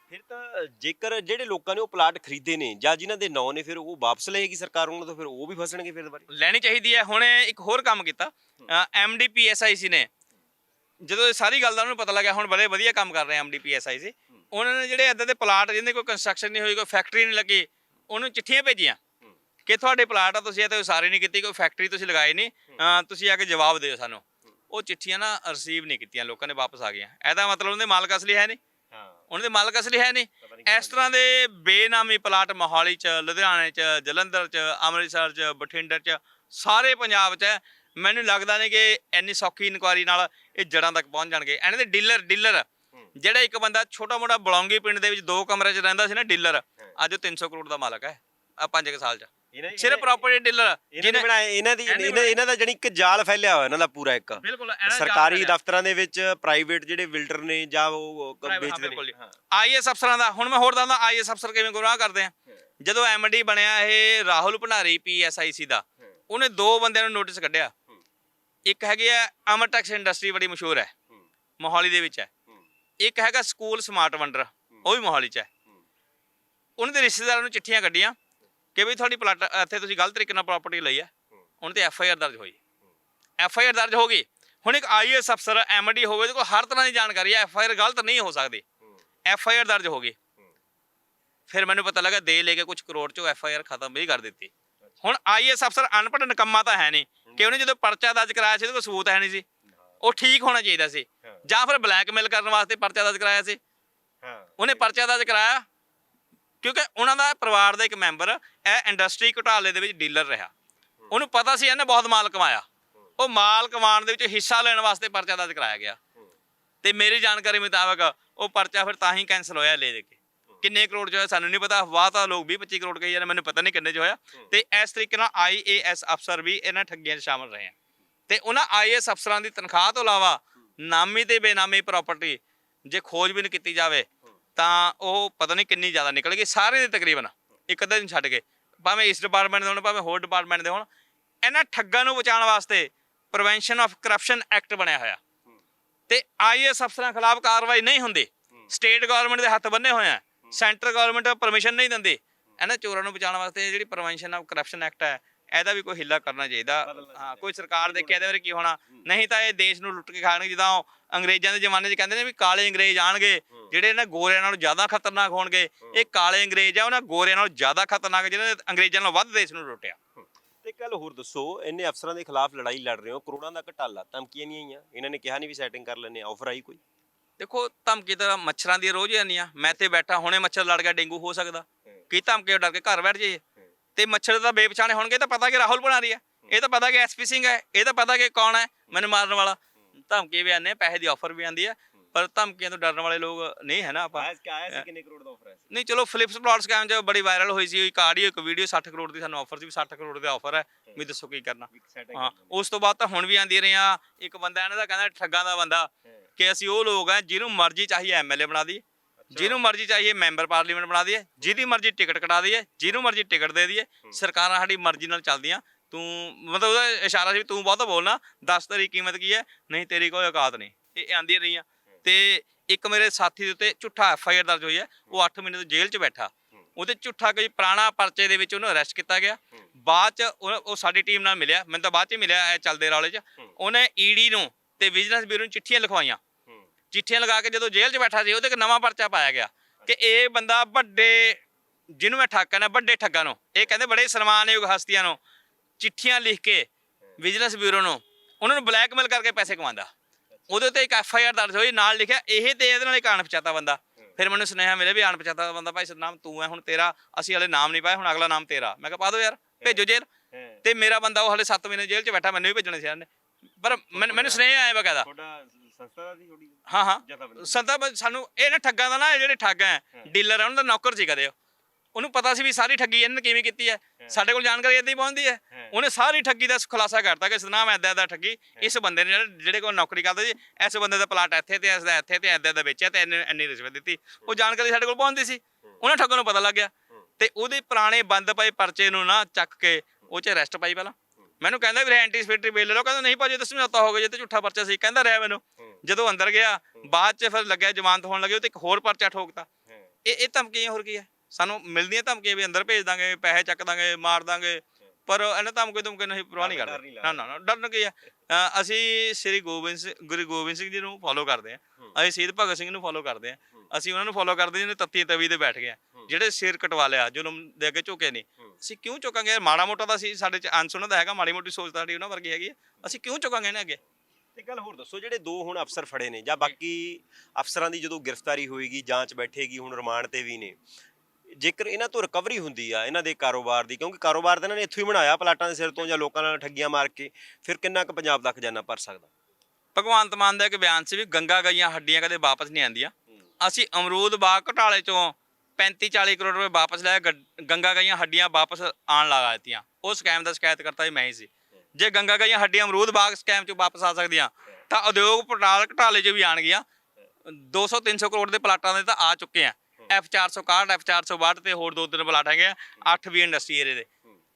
ਫਿਰ ਤਾਂ ਜੇਕਰ ਜਿਹੜੇ ਲੋਕਾਂ ਨੇ ਉਹ ਪਲਾਟ ਖਰੀਦੇ ਨੇ ਜਾਂ ਜਿਨ੍ਹਾਂ ਦੇ ਨਾਂ ਨੇ ਫਿਰ ਉਹ ਵਾਪਸ ਲਏਗੀ ਸਰਕਾਰ ਉਹਨਾਂ ਤੋਂ ਫਿਰ ਉਹ ਵੀ ਫਸਣਗੇ ਫਿਰ ਦੁਬਾਰੇ? ਲੈਣੀ ਚਾਹੀਦੀ ਹੈ। ਹੁਣ ਇੱਕ ਹੋਰ ਕੰਮ ਕੀਤਾ। ਐਮਡੀਪੀਐਸਆਈਸੀ ਨੇ। ਜਦੋਂ ਇਹ ਸਾਰੀ ਗੱਲ ਦਾ ਉਹਨੂੰ ਪਤਾ ਲੱਗਿਆ ਹੁਣ ਬੜੇ ਵਧੀਆ ਕੰਮ ਕਰ ਰਹੇ ਐਮਡੀਪੀਐਸਆਈਸੀ ਉਹਨਾਂ ਨੇ ਜਿਹੜੇ ਇਦਾਂ ਦੇ ਪਲਾਟ ਜਿਹਦੇ ਕੋਈ ਕੰਸਟਰਕਸ਼ਨ ਨਹੀਂ ਹੋਈ ਕੋਈ ਫੈਕਟਰੀ ਨਹੀਂ ਲੱਗੀ ਉਹਨੂੰ ਚਿੱਠੀਆਂ ਭੇਜੀਆਂ ਕਿ ਤੁਹਾਡੇ ਪਲਾਟ ਆ ਤੁਸੀਂ ਇਹ ਤੇ ਉਸਾਰੀ ਨਹੀਂ ਕੀਤੀ ਕੋਈ ਫੈਕਟਰੀ ਤੁਸੀਂ ਲਗਾਈ ਨਹੀਂ। ਤੁਸੀਂ ਆ ਕੇ ਜਵਾਬ ਦਿਓ ਸਾਨੂੰ। ਉਹ ਚਿੱਠੀਆਂ ਨਾ ਰਿਸੀਵ ਨਹੀਂ ਕੀਤੀਆਂ ਲੋਕਾਂ ਨੇ ਵਾਪਸ ਆ ਗਈਆਂ। ਇਹਦਾ ਮਤਲਬ ਉਹਦੇ ਮਾਲਕ ਅਸਲੀ ਹੈ ਨਹੀਂ। ਹਾਂ। ਉਹਨਾਂ ਦੇ ਮਾਲਕ ਅਸਲੀ ਹੈ ਨਹੀਂ। ਇਸ ਤਰ੍ਹਾਂ ਦੇ ਬੇਨਾਮੀ ਪਲਾਟ ਮੋਹਾਲੀ ਚ ਲੁਧਿਆਣੇ ਚ ਜਲੰਧਰ ਚ ਅੰਮ੍ਰਿਤਸਰ ਚ ਬਠਿੰਡਾ ਚ ਸਾਰੇ ਪੰਜਾਬ ਚ ਹੈ। ਮੈਨੂੰ ਲੱਗਦਾ ਨਹੀਂ ਕਿ ਇੰਨੀ ਸੌਖੀ ਇਨਕੁਆਰੀ ਨਾਲ ਇਹ ਜੜਾਂ ਤੱਕ ਪਹੁੰਚ ਜਾਣਗੇ। ਇਹਨਾਂ ਦੇ ਡੀਲਰ ਡੀਲਰ ਜਿਹੜਾ ਇੱਕ ਬੰਦਾ ਛੋਟਾ ਮੋਟਾ ਬਲੌਂਗੀ ਪਿੰਡ ਦੇ ਵਿੱਚ ਦੋ ਕਮਰੇ 'ਚ ਰਹਿੰਦਾ ਸੀ ਨਾ ਡੀਲਰ ਅੱਜ ਉਹ 300 ਕਰੋੜ ਦਾ ਮਾਲਕ ਹੈ ਆ 5 ਸਾਲ 'ਚ। ਸਿਰਫ ਪ੍ਰਾਪਰਟੀ ਡੀਲਰ ਇਹਨਾਂ ਨੇ ਬਣਾਇਆ ਇਹਨਾਂ ਦੀ ਇਹਨਾਂ ਦਾ ਜਾਨੀ ਇੱਕ ਜਾਲ ਫੈਲਿਆ ਹੋਇਆ ਇਹਨਾਂ ਦਾ ਪੂਰਾ ਇੱਕ। ਸਰਕਾਰੀ ਦਫ਼ਤਰਾਂ ਦੇ ਵਿੱਚ ਪ੍ਰਾਈਵੇਟ ਜਿਹੜੇ ਬਿਲਡਰ ਨੇ ਜਾਂ ਉਹ ਵੇਚਦੇ ਨੇ। ਆਈਐਸ ਅਫਸਰਾਂ ਦਾ ਹੁਣ ਮੈਂ ਹੋਰ ਦੱਸਦਾ ਆਈਐਸ ਅਫਸਰ ਕਿਵੇਂ ਗੁਨਾਹ ਕਰਦੇ ਆ। ਜਦੋਂ ਐਮਡੀ ਬਣਿਆ ਇਹ ਰਾਹੁਲ ਭੰਡਾਰੀ ਪੀਐਸਆਈਸੀ ਦਾ ਉਹਨੇ ਦੋ ਬੰਦਿਆਂ ਨੂੰ ਨੋਟਿਸ ਕੱਢਿਆ। ਇੱਕ ਹੈਗੇ ਆ ਅਮਰਟੈਕਸ ਇੰਡਸਟਰੀ ਬੜੀ ਮਸ਼ਹੂਰ ਹੈ। ਮੋਹਾਲੀ ਦੇ ਵਿੱਚ ਹੈ। ਇੱਕ ਹੈਗਾ ਸਕੂਲ ਸਮਾਰਟ ਵੰਡਰ ਉਹ ਵੀ ਮੋਹਾਲੀ 'ਚ ਹੈ। ਉਹਨਾਂ ਦੇ ਰਿਸ਼ਤੇਦਾਰਾਂ ਨੂੰ ਚਿੱਠੀਆਂ ਕੱਢੀਆਂ ਕਿ ਵੀ ਤੁਹਾਡੀ ਪਲਾਟ ਇੱਥੇ ਤੁਸੀਂ ਗਲਤ ਤਰੀਕੇ ਨਾਲ ਪ੍ਰਾਪਰਟੀ ਲਈ ਹੈ। ਉਹਨਾਂ ਤੇ ਐਫ ਆਈ ਆਰ ਦਰਜ ਹੋਈ। ਐਫ ਆਈ ਆਰ ਦਰਜ ਹੋ ਗਈ। ਹੁਣ ਇੱਕ ਆਈਐਸ ਅਫਸਰ ਐਮਡੀ ਹੋਵੇ ਉਹਦੇ ਕੋਲ ਹਰ ਤਰ੍ਹਾਂ ਦੀ ਜਾਣਕਾਰੀ ਹੈ। ਐਫ ਆਈ ਆਰ ਗਲਤ ਨਹੀਂ ਹੋ ਸਕਦੀ। ਐਫ ਆਈ ਆਰ ਦਰਜ ਹੋ ਗਈ। ਫਿਰ ਮੈਨੂੰ ਪਤਾ ਲੱਗਾ ਦੇ ਲੈ ਕੇ ਕੁਝ ਕਰੋੜ ਚੋਂ ਐਫ ਆਈ ਆਰ ਖਤਮ ਵੀ ਕਰ ਦਿੱਤੀ। ਹੁਣ ਆਈਐਸ ਅਫਸਰ ਅਨਪੜ੍ਹ ਨਕੰਮਾ ਤਾਂ ਹੈ ਨਹੀਂ ਕਿ ਉਹਨੇ ਜਦੋਂ ਪਰਚਾ ਦਰਜ ਕਰਾਇਆ ਸੀ ਉਹਦੇ ਕੋਲ ਸਬੂਤ ਹੈ ਨਹੀਂ ਸੀ। ਉਹ ਠੀਕ ਹੋਣਾ ਚਾਹੀਦਾ ਸੀ। ਜਾਂ ਫਿਰ ਬਲੈਕਮੇਲ ਕਰਨ ਵਾਸਤੇ ਪਰਚਾ ਦਰਜ ਕਰਾਇਆ ਸੀ। ਹਾਂ। ਉਹਨੇ ਪਰਚਾ ਦਰਜ ਕਰਾਇਆ। ਕਿਉਂਕਿ ਉਹਨਾਂ ਦਾ ਪਰਿਵਾਰ ਦਾ ਇੱਕ ਮੈਂਬਰ ਇਹ ਇੰਡਸਟਰੀ ਘੁਟਾਲੇ ਦੇ ਵਿੱਚ ਡੀਲਰ ਰਿਹਾ। ਉਹਨੂੰ ਪਤਾ ਸੀ ਇਹਨੇ ਬਹੁਤ ਮਾਲ ਕਮਾਇਆ। ਉਹ ਮਾਲ ਕਮਾਉਣ ਦੇ ਵਿੱਚ ਹਿੱਸਾ ਲੈਣ ਵਾਸਤੇ ਪਰਚਾ ਦਰਜ ਕਰਾਇਆ ਗਿਆ। ਤੇ ਮੇਰੀ ਜਾਣਕਾਰੀ ਮੁਤਾਬਕ ਉਹ ਪਰਚਾ ਫਿਰ ਤਾਂ ਹੀ ਕੈਨਸਲ ਹੋਇਆ ਲੈ ਦੇ ਕੇ। ਕਿੰਨੇ ਕਰੋੜ ਚ ਹੋਇਆ ਸਾਨੂੰ ਨਹੀਂ ਪਤਾ। ਅਫਵਾਹ ਤਾਂ ਲੋਕ 20 25 ਕਰੋੜ ਕਹੀ ਜਾਂਦੇ। ਮੈਨੂੰ ਪਤਾ ਨਹੀਂ ਕਿੰਨੇ ਚ ਹੋਇਆ। ਤੇ ਇਸ ਤਰੀਕੇ ਨਾਲ ਆਈਏਐਸ ਅਫਸਰ ਵੀ ਇਹਨਾਂ ਠੱਗੀਆਂ 'ਚ ਸ਼ਾਮਲ ਰਹੇ ਆ। ਤੇ ਉਹਨਾਂ ਆਈਏਐਸ ਅਫਸਰਾਂ ਦੀ ਤਨਖਾਹ ਤੋਂ ਇਲਾਵਾ ਨਾਮੀ ਤੇ ਬੇਨਾਮੀ ਪ੍ਰਾਪਰਟੀ ਜੇ ਖੋਜਬੀਨ ਕੀਤੀ ਜਾਵੇ ਤਾਂ ਉਹ ਪਤਾ ਨਹੀਂ ਕਿੰਨੀ ਜ਼ਿਆਦਾ ਨਿਕਲ ਗਈ ਸਾਰੇ ਦੇ ਤਕਰੀਬਨ ਇੱਕ ਅੱਧੇ ਨੂੰ ਛੱਡ ਕੇ ਭਾਵੇਂ ਇਸ ਡਿਪਾਰਟਮੈਂਟ ਦੇ ਹੋਣ ਭਾਵੇਂ ਹੋਰ ਡਿਪਾਰਟਮੈਂਟ ਦੇ ਹੋਣ ਇਹਨਾਂ ਠੱਗਾਂ ਨੂੰ ਬਚਾਉਣ ਵਾਸਤੇ ਪ੍ਰੀਵੈਂਸ਼ਨ ਆਫ ਕਰਪਸ਼ਨ ਐਕਟ ਬਣਿਆ ਹੋਇਆ। ਤੇ ਆਈਐਸ ਅਫਸਰਾਂ ਖਿਲਾਫ ਕਾਰਵਾਈ ਨਹੀਂ ਹੁੰਦੀ। ਸਟੇਟ ਗਵਰਨਮੈਂਟ ਦੇ ਹੱਥ ਬੰਨੇ ਹੋਏ ਆ। ਸੈਂਟਰ ਗਵਰਨਮੈਂਟ ਪਰਮਿਸ਼ਨ ਨਹੀਂ ਦਿੰਦੀ। ਇਹਨਾਂ ਚੋਰਾਂ ਨੂੰ ਬਚਾਉਣ ਵਾਸਤੇ ਜਿਹੜੀ ਪ੍ਰੀਵੈਂਸ਼ਨ ਆਫ ਕਰਪਸ਼ਨ ਐਕਟ ਹੈ ਇਹਦਾ ਵੀ ਕੋਈ ਹਿੱਲਾ ਕਰਨਾ ਚਾਹੀਦਾ। ਹਾਂ ਕੋਈ ਸਰਕਾਰ ਦੇਖੇ ਇਹਦੇ ਬਾਰੇ ਕੀ ਹੋਣਾ। ਨਹੀਂ ਤਾਂ ਇਹ ਦੇਸ਼ ਨੂੰ ਲੁੱਟ ਕੇ ਖਾਣਗੇ ਜਿੱਦਾਂ ਅੰਗਰੇਜ਼ਾਂ ਦੇ ਜ਼ਮਾਨੇ 'ਚ ਕਹਿੰਦੇ ਨੇ ਵੀ ਕਾਲੇ ਅੰਗਰੇਜ਼ ਆਣਗੇ ਜਿਹੜੇ ਇਹਨਾਂ ਗੋਰਿਆਂ ਨਾਲੋਂ ਜ਼ਿਆਦਾ ਖਤਰਨਾਕ ਹੋਣਗੇ। ਇਹ ਕਾਲੇ ਅੰਗਰੇਜ਼ ਆ ਉਹਨਾਂ ਗੋਰਿਆਂ ਨਾਲੋਂ ਜ਼ਿਆਦਾ ਖਤਰਨਾਕ ਜਿਹਨਾਂ ਨੇ ਅੰਗਰੇਜ਼ਾਂ ਨਾਲੋਂ ਵੱਧ ਦੇਸ਼ ਨੂੰ ਲੁੱਟਿਆ। ਤੇ ਇੱਕ ਗੱਲ ਹੋਰ ਦੱਸੋ ਇੰਨੇ ਅਫਸਰਾਂ ਦੇ ਖਿਲਾਫ ਲੜਾਈ ਲੜ ਰਹੇ ਹੋ ਕਰੋੜਾਂ ਦਾ ਘਟਾਲਾ ਧਮਕੀਆਂ ਨਹੀਂ ਆਈਆਂ? ਇਹਨਾਂ ਨੇ ਕਿਹਾ ਨਹੀਂ ਵੀ ਸੈਟਿੰਗ ਕਰ ਲੈਣੇ ਆਫਰ ਆਈ ਕੋਈ? ਦੇਖੋ ਧਮਕੀ ਤਾਂ ਮੱਛਰਾਂ ਦੀ ਰੋਜ਼ ਆਉਂਦੀਆਂ ਮੈਂ ਤੇ ਬੈਠਾ ਹੁਣੇ ਮੱਛਰ ਲੜ ਗਿਆ ਡੇਂਗੂ ਹੋ ਸਕਦਾ। ਕੀ ਧਮਕੀ ਡਰ ਕੇ ਘਰ ਬੈਠ ਜਾਈਏ। ਤੇ ਮੱਛਰ ਤਾਂ ਬੇਪਛਾਣੇ ਹੋਣਗੇ ਤਾਂ ਪਤਾ ਕਿ ਰਾਹੁਲ ਬਣਾ ਰਹੀ ਹੈ। ਇਹ ਤਾਂ ਪਤਾ ਕਿ ਐਸਪੀ ਸਿੰਘ ਹੈ ਇਹ ਤਾਂ ਪਤਾ ਕਿ ਕੌਣ ਹੈ ਮੈਨੂੰ ਮਾਰਨ ਵਾਲਾ। ਧਮਕੀ ਵੀ ਆਨੇ ਪੈਸੇ ਦੀ ਆਫਰ ਵੀ ਆਂਦੀ ਹੈ ਪਰ ਧਮਕੀਆਂ ਤੋਂ ਡਰਨ ਵਾਲੇ ਲੋਕ ਨਹੀਂ ਹੈ ਨਾ ਆਪਾਂ। ਆਇਆ ਸੀ ਕਿੰਨੇ ਕਰੋੜ ਦਾ ਆਫਰ ਸੀ? ਨਹੀਂ ਚਲੋ ਫਲਿਪਸ ਪਲਾਟ ਸਕੈਮ ਚ ਬੜੀ ਵਾਇਰਲ ਹੋਈ ਸੀ ਇੱਕ ਆਡੀਓ ਇੱਕ ਵੀਡੀਓ 60 ਕਰੋੜ ਦੀ ਸਾਨੂੰ ਆਫਰ ਸੀ ਵੀ 60 ਕਰੋੜ ਦਾ ਆਫਰ ਹੈ ਵੀ ਦੱਸੋ ਕੀ ਕਰਨਾ। ਹਾਂ ਉਸ ਤੋਂ ਬਾਅਦ ਤਾਂ ਹੁਣ ਵੀ ਆਂਦੀ ਰਹੀਆਂ ਇੱਕ ਬੰਦਾ ਇਹਨਾਂ ਦਾ ਕਹਿੰਦਾ ਠੱਗਾਂ ਦਾ ਬੰਦਾ ਕਿ ਅਸੀਂ ਉਹ ਲੋਕ ਆ ਜਿਹਨੂੰ ਮਰਜ਼ੀ ਚਾਹੀਏ ਐਮਐਲਏ ਬਣਾ ਦਈਏ। ਜਿਹਨੂੰ ਮਰਜ਼ੀ ਚਾਹੀਏ ਮੈਂਬਰ ਪਾਰਲੀਮੈਂਟ ਬਣਾ ਦਈਏ ਜਿਹਦੀ ਮਰਜ਼ੀ ਟਿਕਟ ਕਟਾ ਦਈਏ ਜਿਹਨੂੰ ਮਰਜ਼ੀ ਟਿਕਟ ਦੇ ਦਈਏ ਸਰਕਾਰਾਂ ਸਾਡੀ ਮਰਜ਼ੀ ਨਾਲ ਚੱਲਦੀਆਂ। ਤੂੰ ਮਤਲਬ ਉਹਦਾ ਇਸ਼ਾਰਾ ਸੀ ਵੀ ਤੂੰ ਬਹੁਤਾ ਬੋਲਣਾ ਦੱਸ ਤੇਰੀ ਕੀਮਤ ਕੀ ਹੈ? ਨਹੀਂ ਤੇਰੀ ਕੋਈ ਔਕਾਤ ਨਹੀਂ। ਇਹ ਆਂਦੀਆਂ ਰਹੀਆਂ। ਤੇ ਇੱਕ ਮੇਰੇ ਸਾਥੀ ਦੇ ਉੱਤੇ ਝੂਠਾ ਐਫ ਆਈ ਆਰ ਦਰਜ ਹੋਈ ਹੈ ਉਹ 8 ਮਹੀਨੇ ਤੋਂ ਜੇਲ੍ਹ 'ਚ ਬੈਠਾ। ਉਹਦੇ ਝੂਠਾ ਕੋਈ ਪੁਰਾਣਾ ਪਰਚੇ ਦੇ ਵਿੱਚ ਉਹਨੂੰ ਅਰੈਸਟ ਕੀਤਾ ਗਿਆ। ਬਾਅਦ 'ਚ ਉਹ ਸਾਡੀ ਟੀਮ ਨਾਲ ਮਿਲਿਆ। ਮੈਨੂੰ ਤਾਂ ਬਾਅਦ 'ਚ ਮਿਲਿਆ ਇਹ ਚੱਲਦੇ ਰੌਲੇ 'ਚ। ਉਹਨੇ ਈਡੀ ਨੂੰ ਤੇ ਵਿਜੀਲੈਂਸ ਬਿਊਰੋ ਨੂੰ ਚਿੱਠੀਆਂ ਲਿਖਵਾਈਆਂ। ਚਿੱਠੀਆਂ ਲਗਾ ਕੇ ਜਦੋਂ ਜੇਲ੍ਹ 'ਚ ਬੈਠਾ ਸੀ, ਉਹਦੇ ਇੱਕ ਨਵਾਂ ਪਰਚਾ ਪਾਇਆ ਗਿਆ ਕਿ ਇਹ ਬੰਦਾ ਵੱਡੇ, ਜਿਹਨੂੰ ਮੈਂ ਠੱਗ ਕਹਿੰਦਾ ਵੱਡੇ ਠੱਗਾਂ ਨੂੰ, ਇਹ ਕਹਿੰਦੇ ਬੜੇ ਸਨਮਾਨਯੋਗ ਹਸਤੀਆਂ ਨੂੰ, ਚਿੱਠੀਆਂ ਲਿਖ ਕੇ ਵਿਜੀਲੈਂਸ ਬਿਊਰੋ ਨੂੰ, ਉਹਨਾਂ ਨੂੰ ਬਲੈਕਮੇਲ ਕਰਕੇ ਪੈਸੇ ਕਮਾਉਂਦਾ। ਉਹਦੇ ਉੱਤੇ ਇੱਕ ਐਫ ਆਈ ਆਰ ਦਰਜ ਹੋਈ, ਨਾਲ ਲਿਖਿਆ, ਇਹ ਤੇ ਇਹਦੇ ਨਾਲ ਇੱਕ ਅਣਪਛਾਤਾ ਬੰਦਾ। ਫਿਰ ਮੈਨੂੰ ਸੁਨੇਹਾ ਮਿਲਿਆ ਵੀ ਅਣਪਛਾਤਾ ਬੰਦਾ, ਭਾਈ ਸਤਨਾਮ, ਤੂੰ ਹੈ ਹੁਣ ਤੇਰਾ, ਅਸੀਂ ਹਲੇ ਨਾਮ ਨਹੀਂ ਪਾਇਆ, ਹੁਣ ਅਗਲਾ ਨਾਮ ਤੇਰਾ। ਮੈਂ ਕਿਹਾ, ਪਾ ਦਿਓ ਯਾਰ, ਭੇਜੋ ਜੇਲ੍ਹ। ਤੇ ਮੇਰਾ ਬੰਦਾ ਉਹ ਹਲੇ 7 ਮਹੀਨੇ ਜੇਲ੍ਹ 'ਚ ਬੈਠਾ, ਮੈਨੂੰ ਵੀ ਭੇਜਣੇ ਸੀ ਇਹਨੇ। ਪਰ ਮੈਨੂੰ ਮੈਨੂੰ ਸੁਨੇਹਾ ਆਇਆ ਬਕਾਇਦਾ। ਤੁਹਾਡਾ ਸੰਸਥਾ ਦਾ ਸੀ ਥੋੜੀ ਹਾਂ ਹਾਂ। ਜਥੇਬੰਦੀ। ਸੰਤਾ ਬ- ਸਾਨੂੰ ਇਹ ਨਾ ਠੱਗਾਂ ਦਾ ਨਾ ਇਹ ਜਿਹੜੇ ਠੱਗ ਹੈ ਡੀਲਰ ਹੈ ਉਹਨਾਂ ਦਾ ਨੌਕਰ ਸੀ ਕਦੇ ਉਹ। ਉਹਨੂੰ ਪਤਾ ਸੀ ਵੀ ਸਾਰੀ ਠੱਗੀ ਇਹਨਾਂ ਨੇ ਕਿਵੇਂ ਕੀਤੀ ਹੈ। ਸਾਡੇ ਕੋਲ ਜਾਣਕਾਰੀ ਏਦਾਂ ਹੀ ਪਹੁੰਚਦੀ ਹੈ। ਉਹਨੇ ਸਾਰੀ ਠੱਗੀ ਦਾ ਖੁਲਾਸਾ ਕਰਤਾ ਕਿ ਸਨਾਮ ਐਦਾ ਐਦਾ ਠੱਗੀ। ਇਸ ਬੰਦੇ ਨੇ ਜਿਹੜੇ- ਕੋਲ ਨੌਕਰੀ ਕਰਦਾ ਜੀ ਇਸ ਬੰਦੇ ਦਾ ਪਲਾਟ ਇੱਥੇ ਤੇ ਇਸ ਦਾ ਇੱਥੇ ਤੇ ਐਦਾ ਦਾ ਵੇਚਿਆ ਤੇ ਇੰਨੇ ਇੰਨੀ ਰਿਸ਼ਵਤ ਦਿੱਤੀ। ਉਹ ਜਾਣਕਾਰੀ ਸਾਡੇ ਕੋਲ ਪਹੁੰਚਦੀ ਸੀ। ਉਹਨਾਂ ਠੱਗਾਂ ਨੂੰ ਪਤਾ ਲੱਗ ਗਿਆ। ਤੇ ਉਹਦੇ ਪੁਰਾਣੇ ਬੰਦ ਪਏ ਪਰਚੇ ਨੂੰ ਨਾ ਚੱਕ ਕੇ ਉਹ 'ਚ ਅਰੈਸਟ ਪਾਈ ਪਹਿਲਾਂ। ਮੈਨੂੰ ਕਹਿੰਦਾ ਵੀ ਐਂਟੀਸਪੇਟਰੀ ਬਿੱਲ ਲਓ। ਕਹਿੰਦਾ ਨਹੀਂ ਭਾਜੀ ਇਹ ਤਾਂ ਸਮਝੌਤਾ ਹੋ ਗਿਆ ਜੇ ਤੇ ਝੂਠਾ ਪਰਚਾ ਸੀ। ਕਹਿੰਦਾ ਰਿਹਾ ਮੈਨੂੰ। ਜਦੋਂ ਅੰਦਰ ਗਿਆ ਬਾਅਦ 'ਚ ਫਿਰ ਲੱਗਿਆ ਜ਼ਮਾਨਤ ਹੋਣ ਲੱਗੀ ਉਹ ਤੇ ਇੱਕ ਹੋਰ ਪਰਚਾ ਠੋਕਤਾ। ਇਹ ਇਹ ਧਮਕੀਆਂ ਹੋਰ ਕੀ ਹੈ ਸਾਨੂੰ ਮਿਲਦੀਆਂ ਧਮਕੀਆਂ ਵੀ ਅੰਦਰ ਭੇਜ ਦਾਂਗੇ ਪੈਸੇ ਚੱਕ ਦਾਂਗੇ ਮਾਰ ਦਾਂਗੇ। ਪਰ ਇਹਨਾਂ ਧਮਕੀ ਧਮਕੀ ਨਹੀਂ ਪਰਵਾਹ ਨਹੀਂ ਕਰਦੇ। ਨਾ ਨਾ ਨਾ ਡਰਨ ਕੀ ਹੈ ਅਸੀਂ ਸ੍ਰੀ ਗੋਬਿੰਦ ਸਿੰਘ ਗੁਰੂ ਗੋਬਿੰਦ ਸਿੰਘ ਜੀ ਨੂੰ ਫੋਲੋ ਕਰਦੇ ਹਾਂ। ਅਸੀਂ ਸ਼ਹੀਦ ਭਗਤ ਸਿੰਘ ਨੂੰ ਫੋਲੋ ਕਰਦੇ ਹਾਂ। ਅਸੀਂ ਉਹਨਾਂ ਨੂੰ ਫੋਲੋ ਕਰਦੇ ਜਿਹਨੇ ਤੱਤੀ ਤਵੀ ਤੇ ਬੈਠ ਗਏ ਆ। ਜਿਹੜੇ ਸਿਰ ਕਟਵਾ ਲਿਆ ਜ਼ੁਲਮ ਦੇ ਅੱਗੇ ਝੁਕੇ ਨਹੀਂ ਅਸੀਂ ਕਿਉਂ ਝੁਕਾਂਗੇ? ਯਾਰ ਮਾੜਾ ਮੋਟਾ ਤਾਂ ਅਸੀਂ ਸਾਡੇ ਚ ਅੰਸ਼ ਉਹਨਾਂ ਦਾ ਹੈਗਾ ਮਾੜੀ ਮੋਟੀ ਸੋਚ ਸਾਡੀ ਉਹਨਾਂ ਵਰਗੀ ਹੈਗੀ ਹੈ। ਅਸੀਂ ਕਿਉਂ ਝੁਕਾਂਗੇ ਇਹਨਾਂ ਅੱਗੇ? ਤੇ ਗੱਲ ਹੋਰ ਦੱਸੋ ਜਿਹੜੇ ਦੋ ਹੁਣ ਅਫਸਰ ਫੜੇ ਨੇ ਜਾਂ ਬਾਕੀ ਅਫਸਰਾਂ ਦੀ ਜਦੋਂ ਗ੍ਰਿਫਤਾਰੀ ਹੋਏਗੀ ਜਾਂਚ ਬੈਠੇਗੀ ਹੁਣ ਰਿਮਾਂਡ ਤੇ ਵੀ ਨੇ ਜੇਕਰ ਇਹਨਾਂ ਤੋਂ ਰਿਕਵਰੀ ਹੁੰਦੀ ਆ ਇਹਨਾਂ ਦੇ ਕਾਰੋਬਾਰ ਦੀ ਕਿਉਂਕਿ ਕਾਰੋਬਾਰ ਤਾਂ ਇਹਨਾਂ ਨੇ ਇੱਥੋਂ ਹੀ ਬਣਾਇਆ ਪਲਾਟਾਂ ਦੇ ਸਿਰ ਤੋਂ ਜਾਂ ਲੋਕਾਂ ਨਾਲ ਠੱਗੀਆਂ ਮਾਰ ਕੇ ਫਿਰ ਕਿੰਨਾ ਕੁ ਪੰਜਾਬ ਦਾ ਖਜ਼ਾਨਾ ਭਰ ਸਕਦਾ? ਭਗਵੰਤ ਮਾਨ ਦਾ ਇੱਕ ਬਿਆਨ ਸੀ ਵੀ ਗੰਗਾ ਗਈਆਂ ਹੱਡੀਆਂ ਕਦੇ ਵਾਪਸ ਨਹੀਂ ਆਉਂਦੀਆਂ। ਅਸੀਂ ਅਮਰੂਦ ਬਾਗ ਘਟਾਲੇ ਚੋਂ 35 40 ਕਰੋੜ ਰੁਪਏ ਵਾਪਸ ਲਿਆ ਗੰਗਾ ਗਈਆਂ ਹੱਡੀਆਂ ਵਾਪਸ ਆਣ ਲਗਾ ਦਿੱਤੀਆਂ। ਉਹ ਸਕੈਮ ਦਾ ਸ਼ਿਕਾਇਤ ਕਰਤਾ ਵੀ ਮੈਂ ਹੀ ਸੀ। ਜੇ ਗੰਗਾ ਗਈਆਂ ਹੱਡੀਆਂ ਅਮਰੂਦ ਬਾਗ ਸਕੈਮ ਚੋਂ ਵਾਪਸ ਆ ਸਕਦੀਆਂ ਤਾਂ ਉਦਯੋਗ ਪਟਾਲ ਘਟਾਲੇ 'ਚ ਵੀ ਆਣਗੀਆਂ 200 300 ਕਰੋੜ ਦੇ ਪਲਾਟਾਂ ਦੇ ਤਾਂ ਆ ਚੁੱਕੇ ਆ। F461 F462 ਤੇ ਹੋਰ ਦੋ ਤਿੰਨ ਪਲਾਟ ਹੈਗੇ ਆ। 8 ਵੀ ਇੰਡਸਟਰੀ ਏਰੀਏ ਦੇ।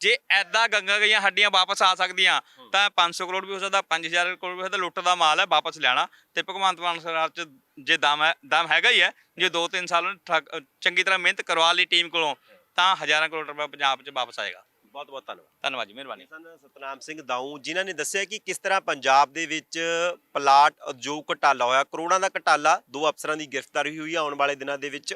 ਜੇ ਐਦਾਂ ਗੰਗਾ ਗਈਆਂ ਹੱਡੀਆਂ ਵਾਪਸ ਆ ਸਕਦੀਆਂ ਤਾਂ 500 ਕਰੋੜ ਵੀ ਹੋ ਸਕਦਾ 5000 ਕਰੋੜ ਵੀ ਹੋ ਸਕਦਾ ਲੁੱਟ ਦਾ ਮਾਲ ਹੈ ਵਾਪਸ ਲੈਣਾ ਤੇ ਭਗਵੰਤ ਮਾਨ ਸਰਕਾਰ ਚ ਜੇ ਦਮ ਹੈ ਦਮ ਹੈਗਾ ਹੀ ਹੈ ਜੇ 2-3 ਸਾਲ ਚੰਗੀ ਤਰ੍ਹਾਂ ਮਿਹਨਤ ਕਰਵਾ ਲਈ ਟੀਮ ਕੋਲੋਂ ਤਾਂ ਹਜ਼ਾਰਾਂ ਕਰੋੜ ਰੁਪਏ ਪੰਜਾਬ 'ਚ ਵਾਪਸ ਆਏਗਾ। ਬਹੁਤ ਬਹੁਤ ਧੰਨਵਾਦ। ਧੰਨਵਾਦ ਜੀ ਮਿਹਰਬਾਨੀ। ਸਨ ਸਤਨਾਮ ਸਿੰਘ ਦਾਊ ਜਿਨ੍ਹਾਂ ਨੇ ਦੱਸਿਆ ਕਿ ਕਿਸ ਤਰ੍ਹਾਂ ਪੰਜਾਬ ਦੇ ਵਿੱਚ ਪਲਾਟ ਉਦਯੋਗ ਘਟਾਲਾ ਹੋਇਆ। ਕਰੋੜਾਂ ਦਾ ਘਟਾਲਾ ਦੋ ਅਫਸਰਾਂ ਦੀ ਗ੍ਰਿਫਤਾਰੀ ਹੋਈ ਆਉਣ ਵਾਲੇ ਦਿਨਾਂ ਦੇ ਵਿੱਚ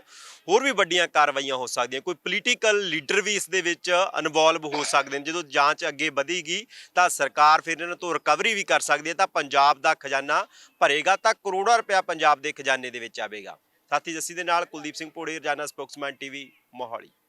ਹੋਰ ਵੀ ਵੱਡੀਆਂ ਕਾਰਵਾਈਆਂ ਹੋ ਸਕਦੀਆਂ। ਕੋਈ ਪੋਲੀਟੀਕਲ ਲੀਡਰ ਵੀ ਇਸ ਦੇ ਵਿੱਚ ਇਨਵੋਲਵ ਹੋ ਸਕਦੇ ਨੇ। ਜਦੋਂ ਜਾਂਚ ਅੱਗੇ ਵਧੇਗੀ ਤਾਂ ਸਰਕਾਰ ਫਿਰ ਇਹਨਾਂ ਤੋਂ ਰਿਕਵਰੀ ਵੀ ਕਰ ਸਕਦੀ ਹੈ। ਤਾਂ ਪੰਜਾਬ ਦਾ ਖਜ਼ਾਨਾ ਭਰੇਗਾ ਤਾਂ ਕਰੋੜਾਂ ਰੁਪਇਆ ਪੰਜਾਬ ਦੇ ਖਜ਼ਾਨੇ ਦੇ ਵਿੱਚ ਆਵੇਗਾ। ਸਾਥੀ ਜੱਸੀ ਦੇ ਨਾਲ ਕੁਲਦੀਪ ਸਿੰਘ ਪੋੜੀ ਰਜਾਨਾ ਸਪੋਕਸਮੈਨ ਟੀਵੀ ਮੋਹਾਲੀ।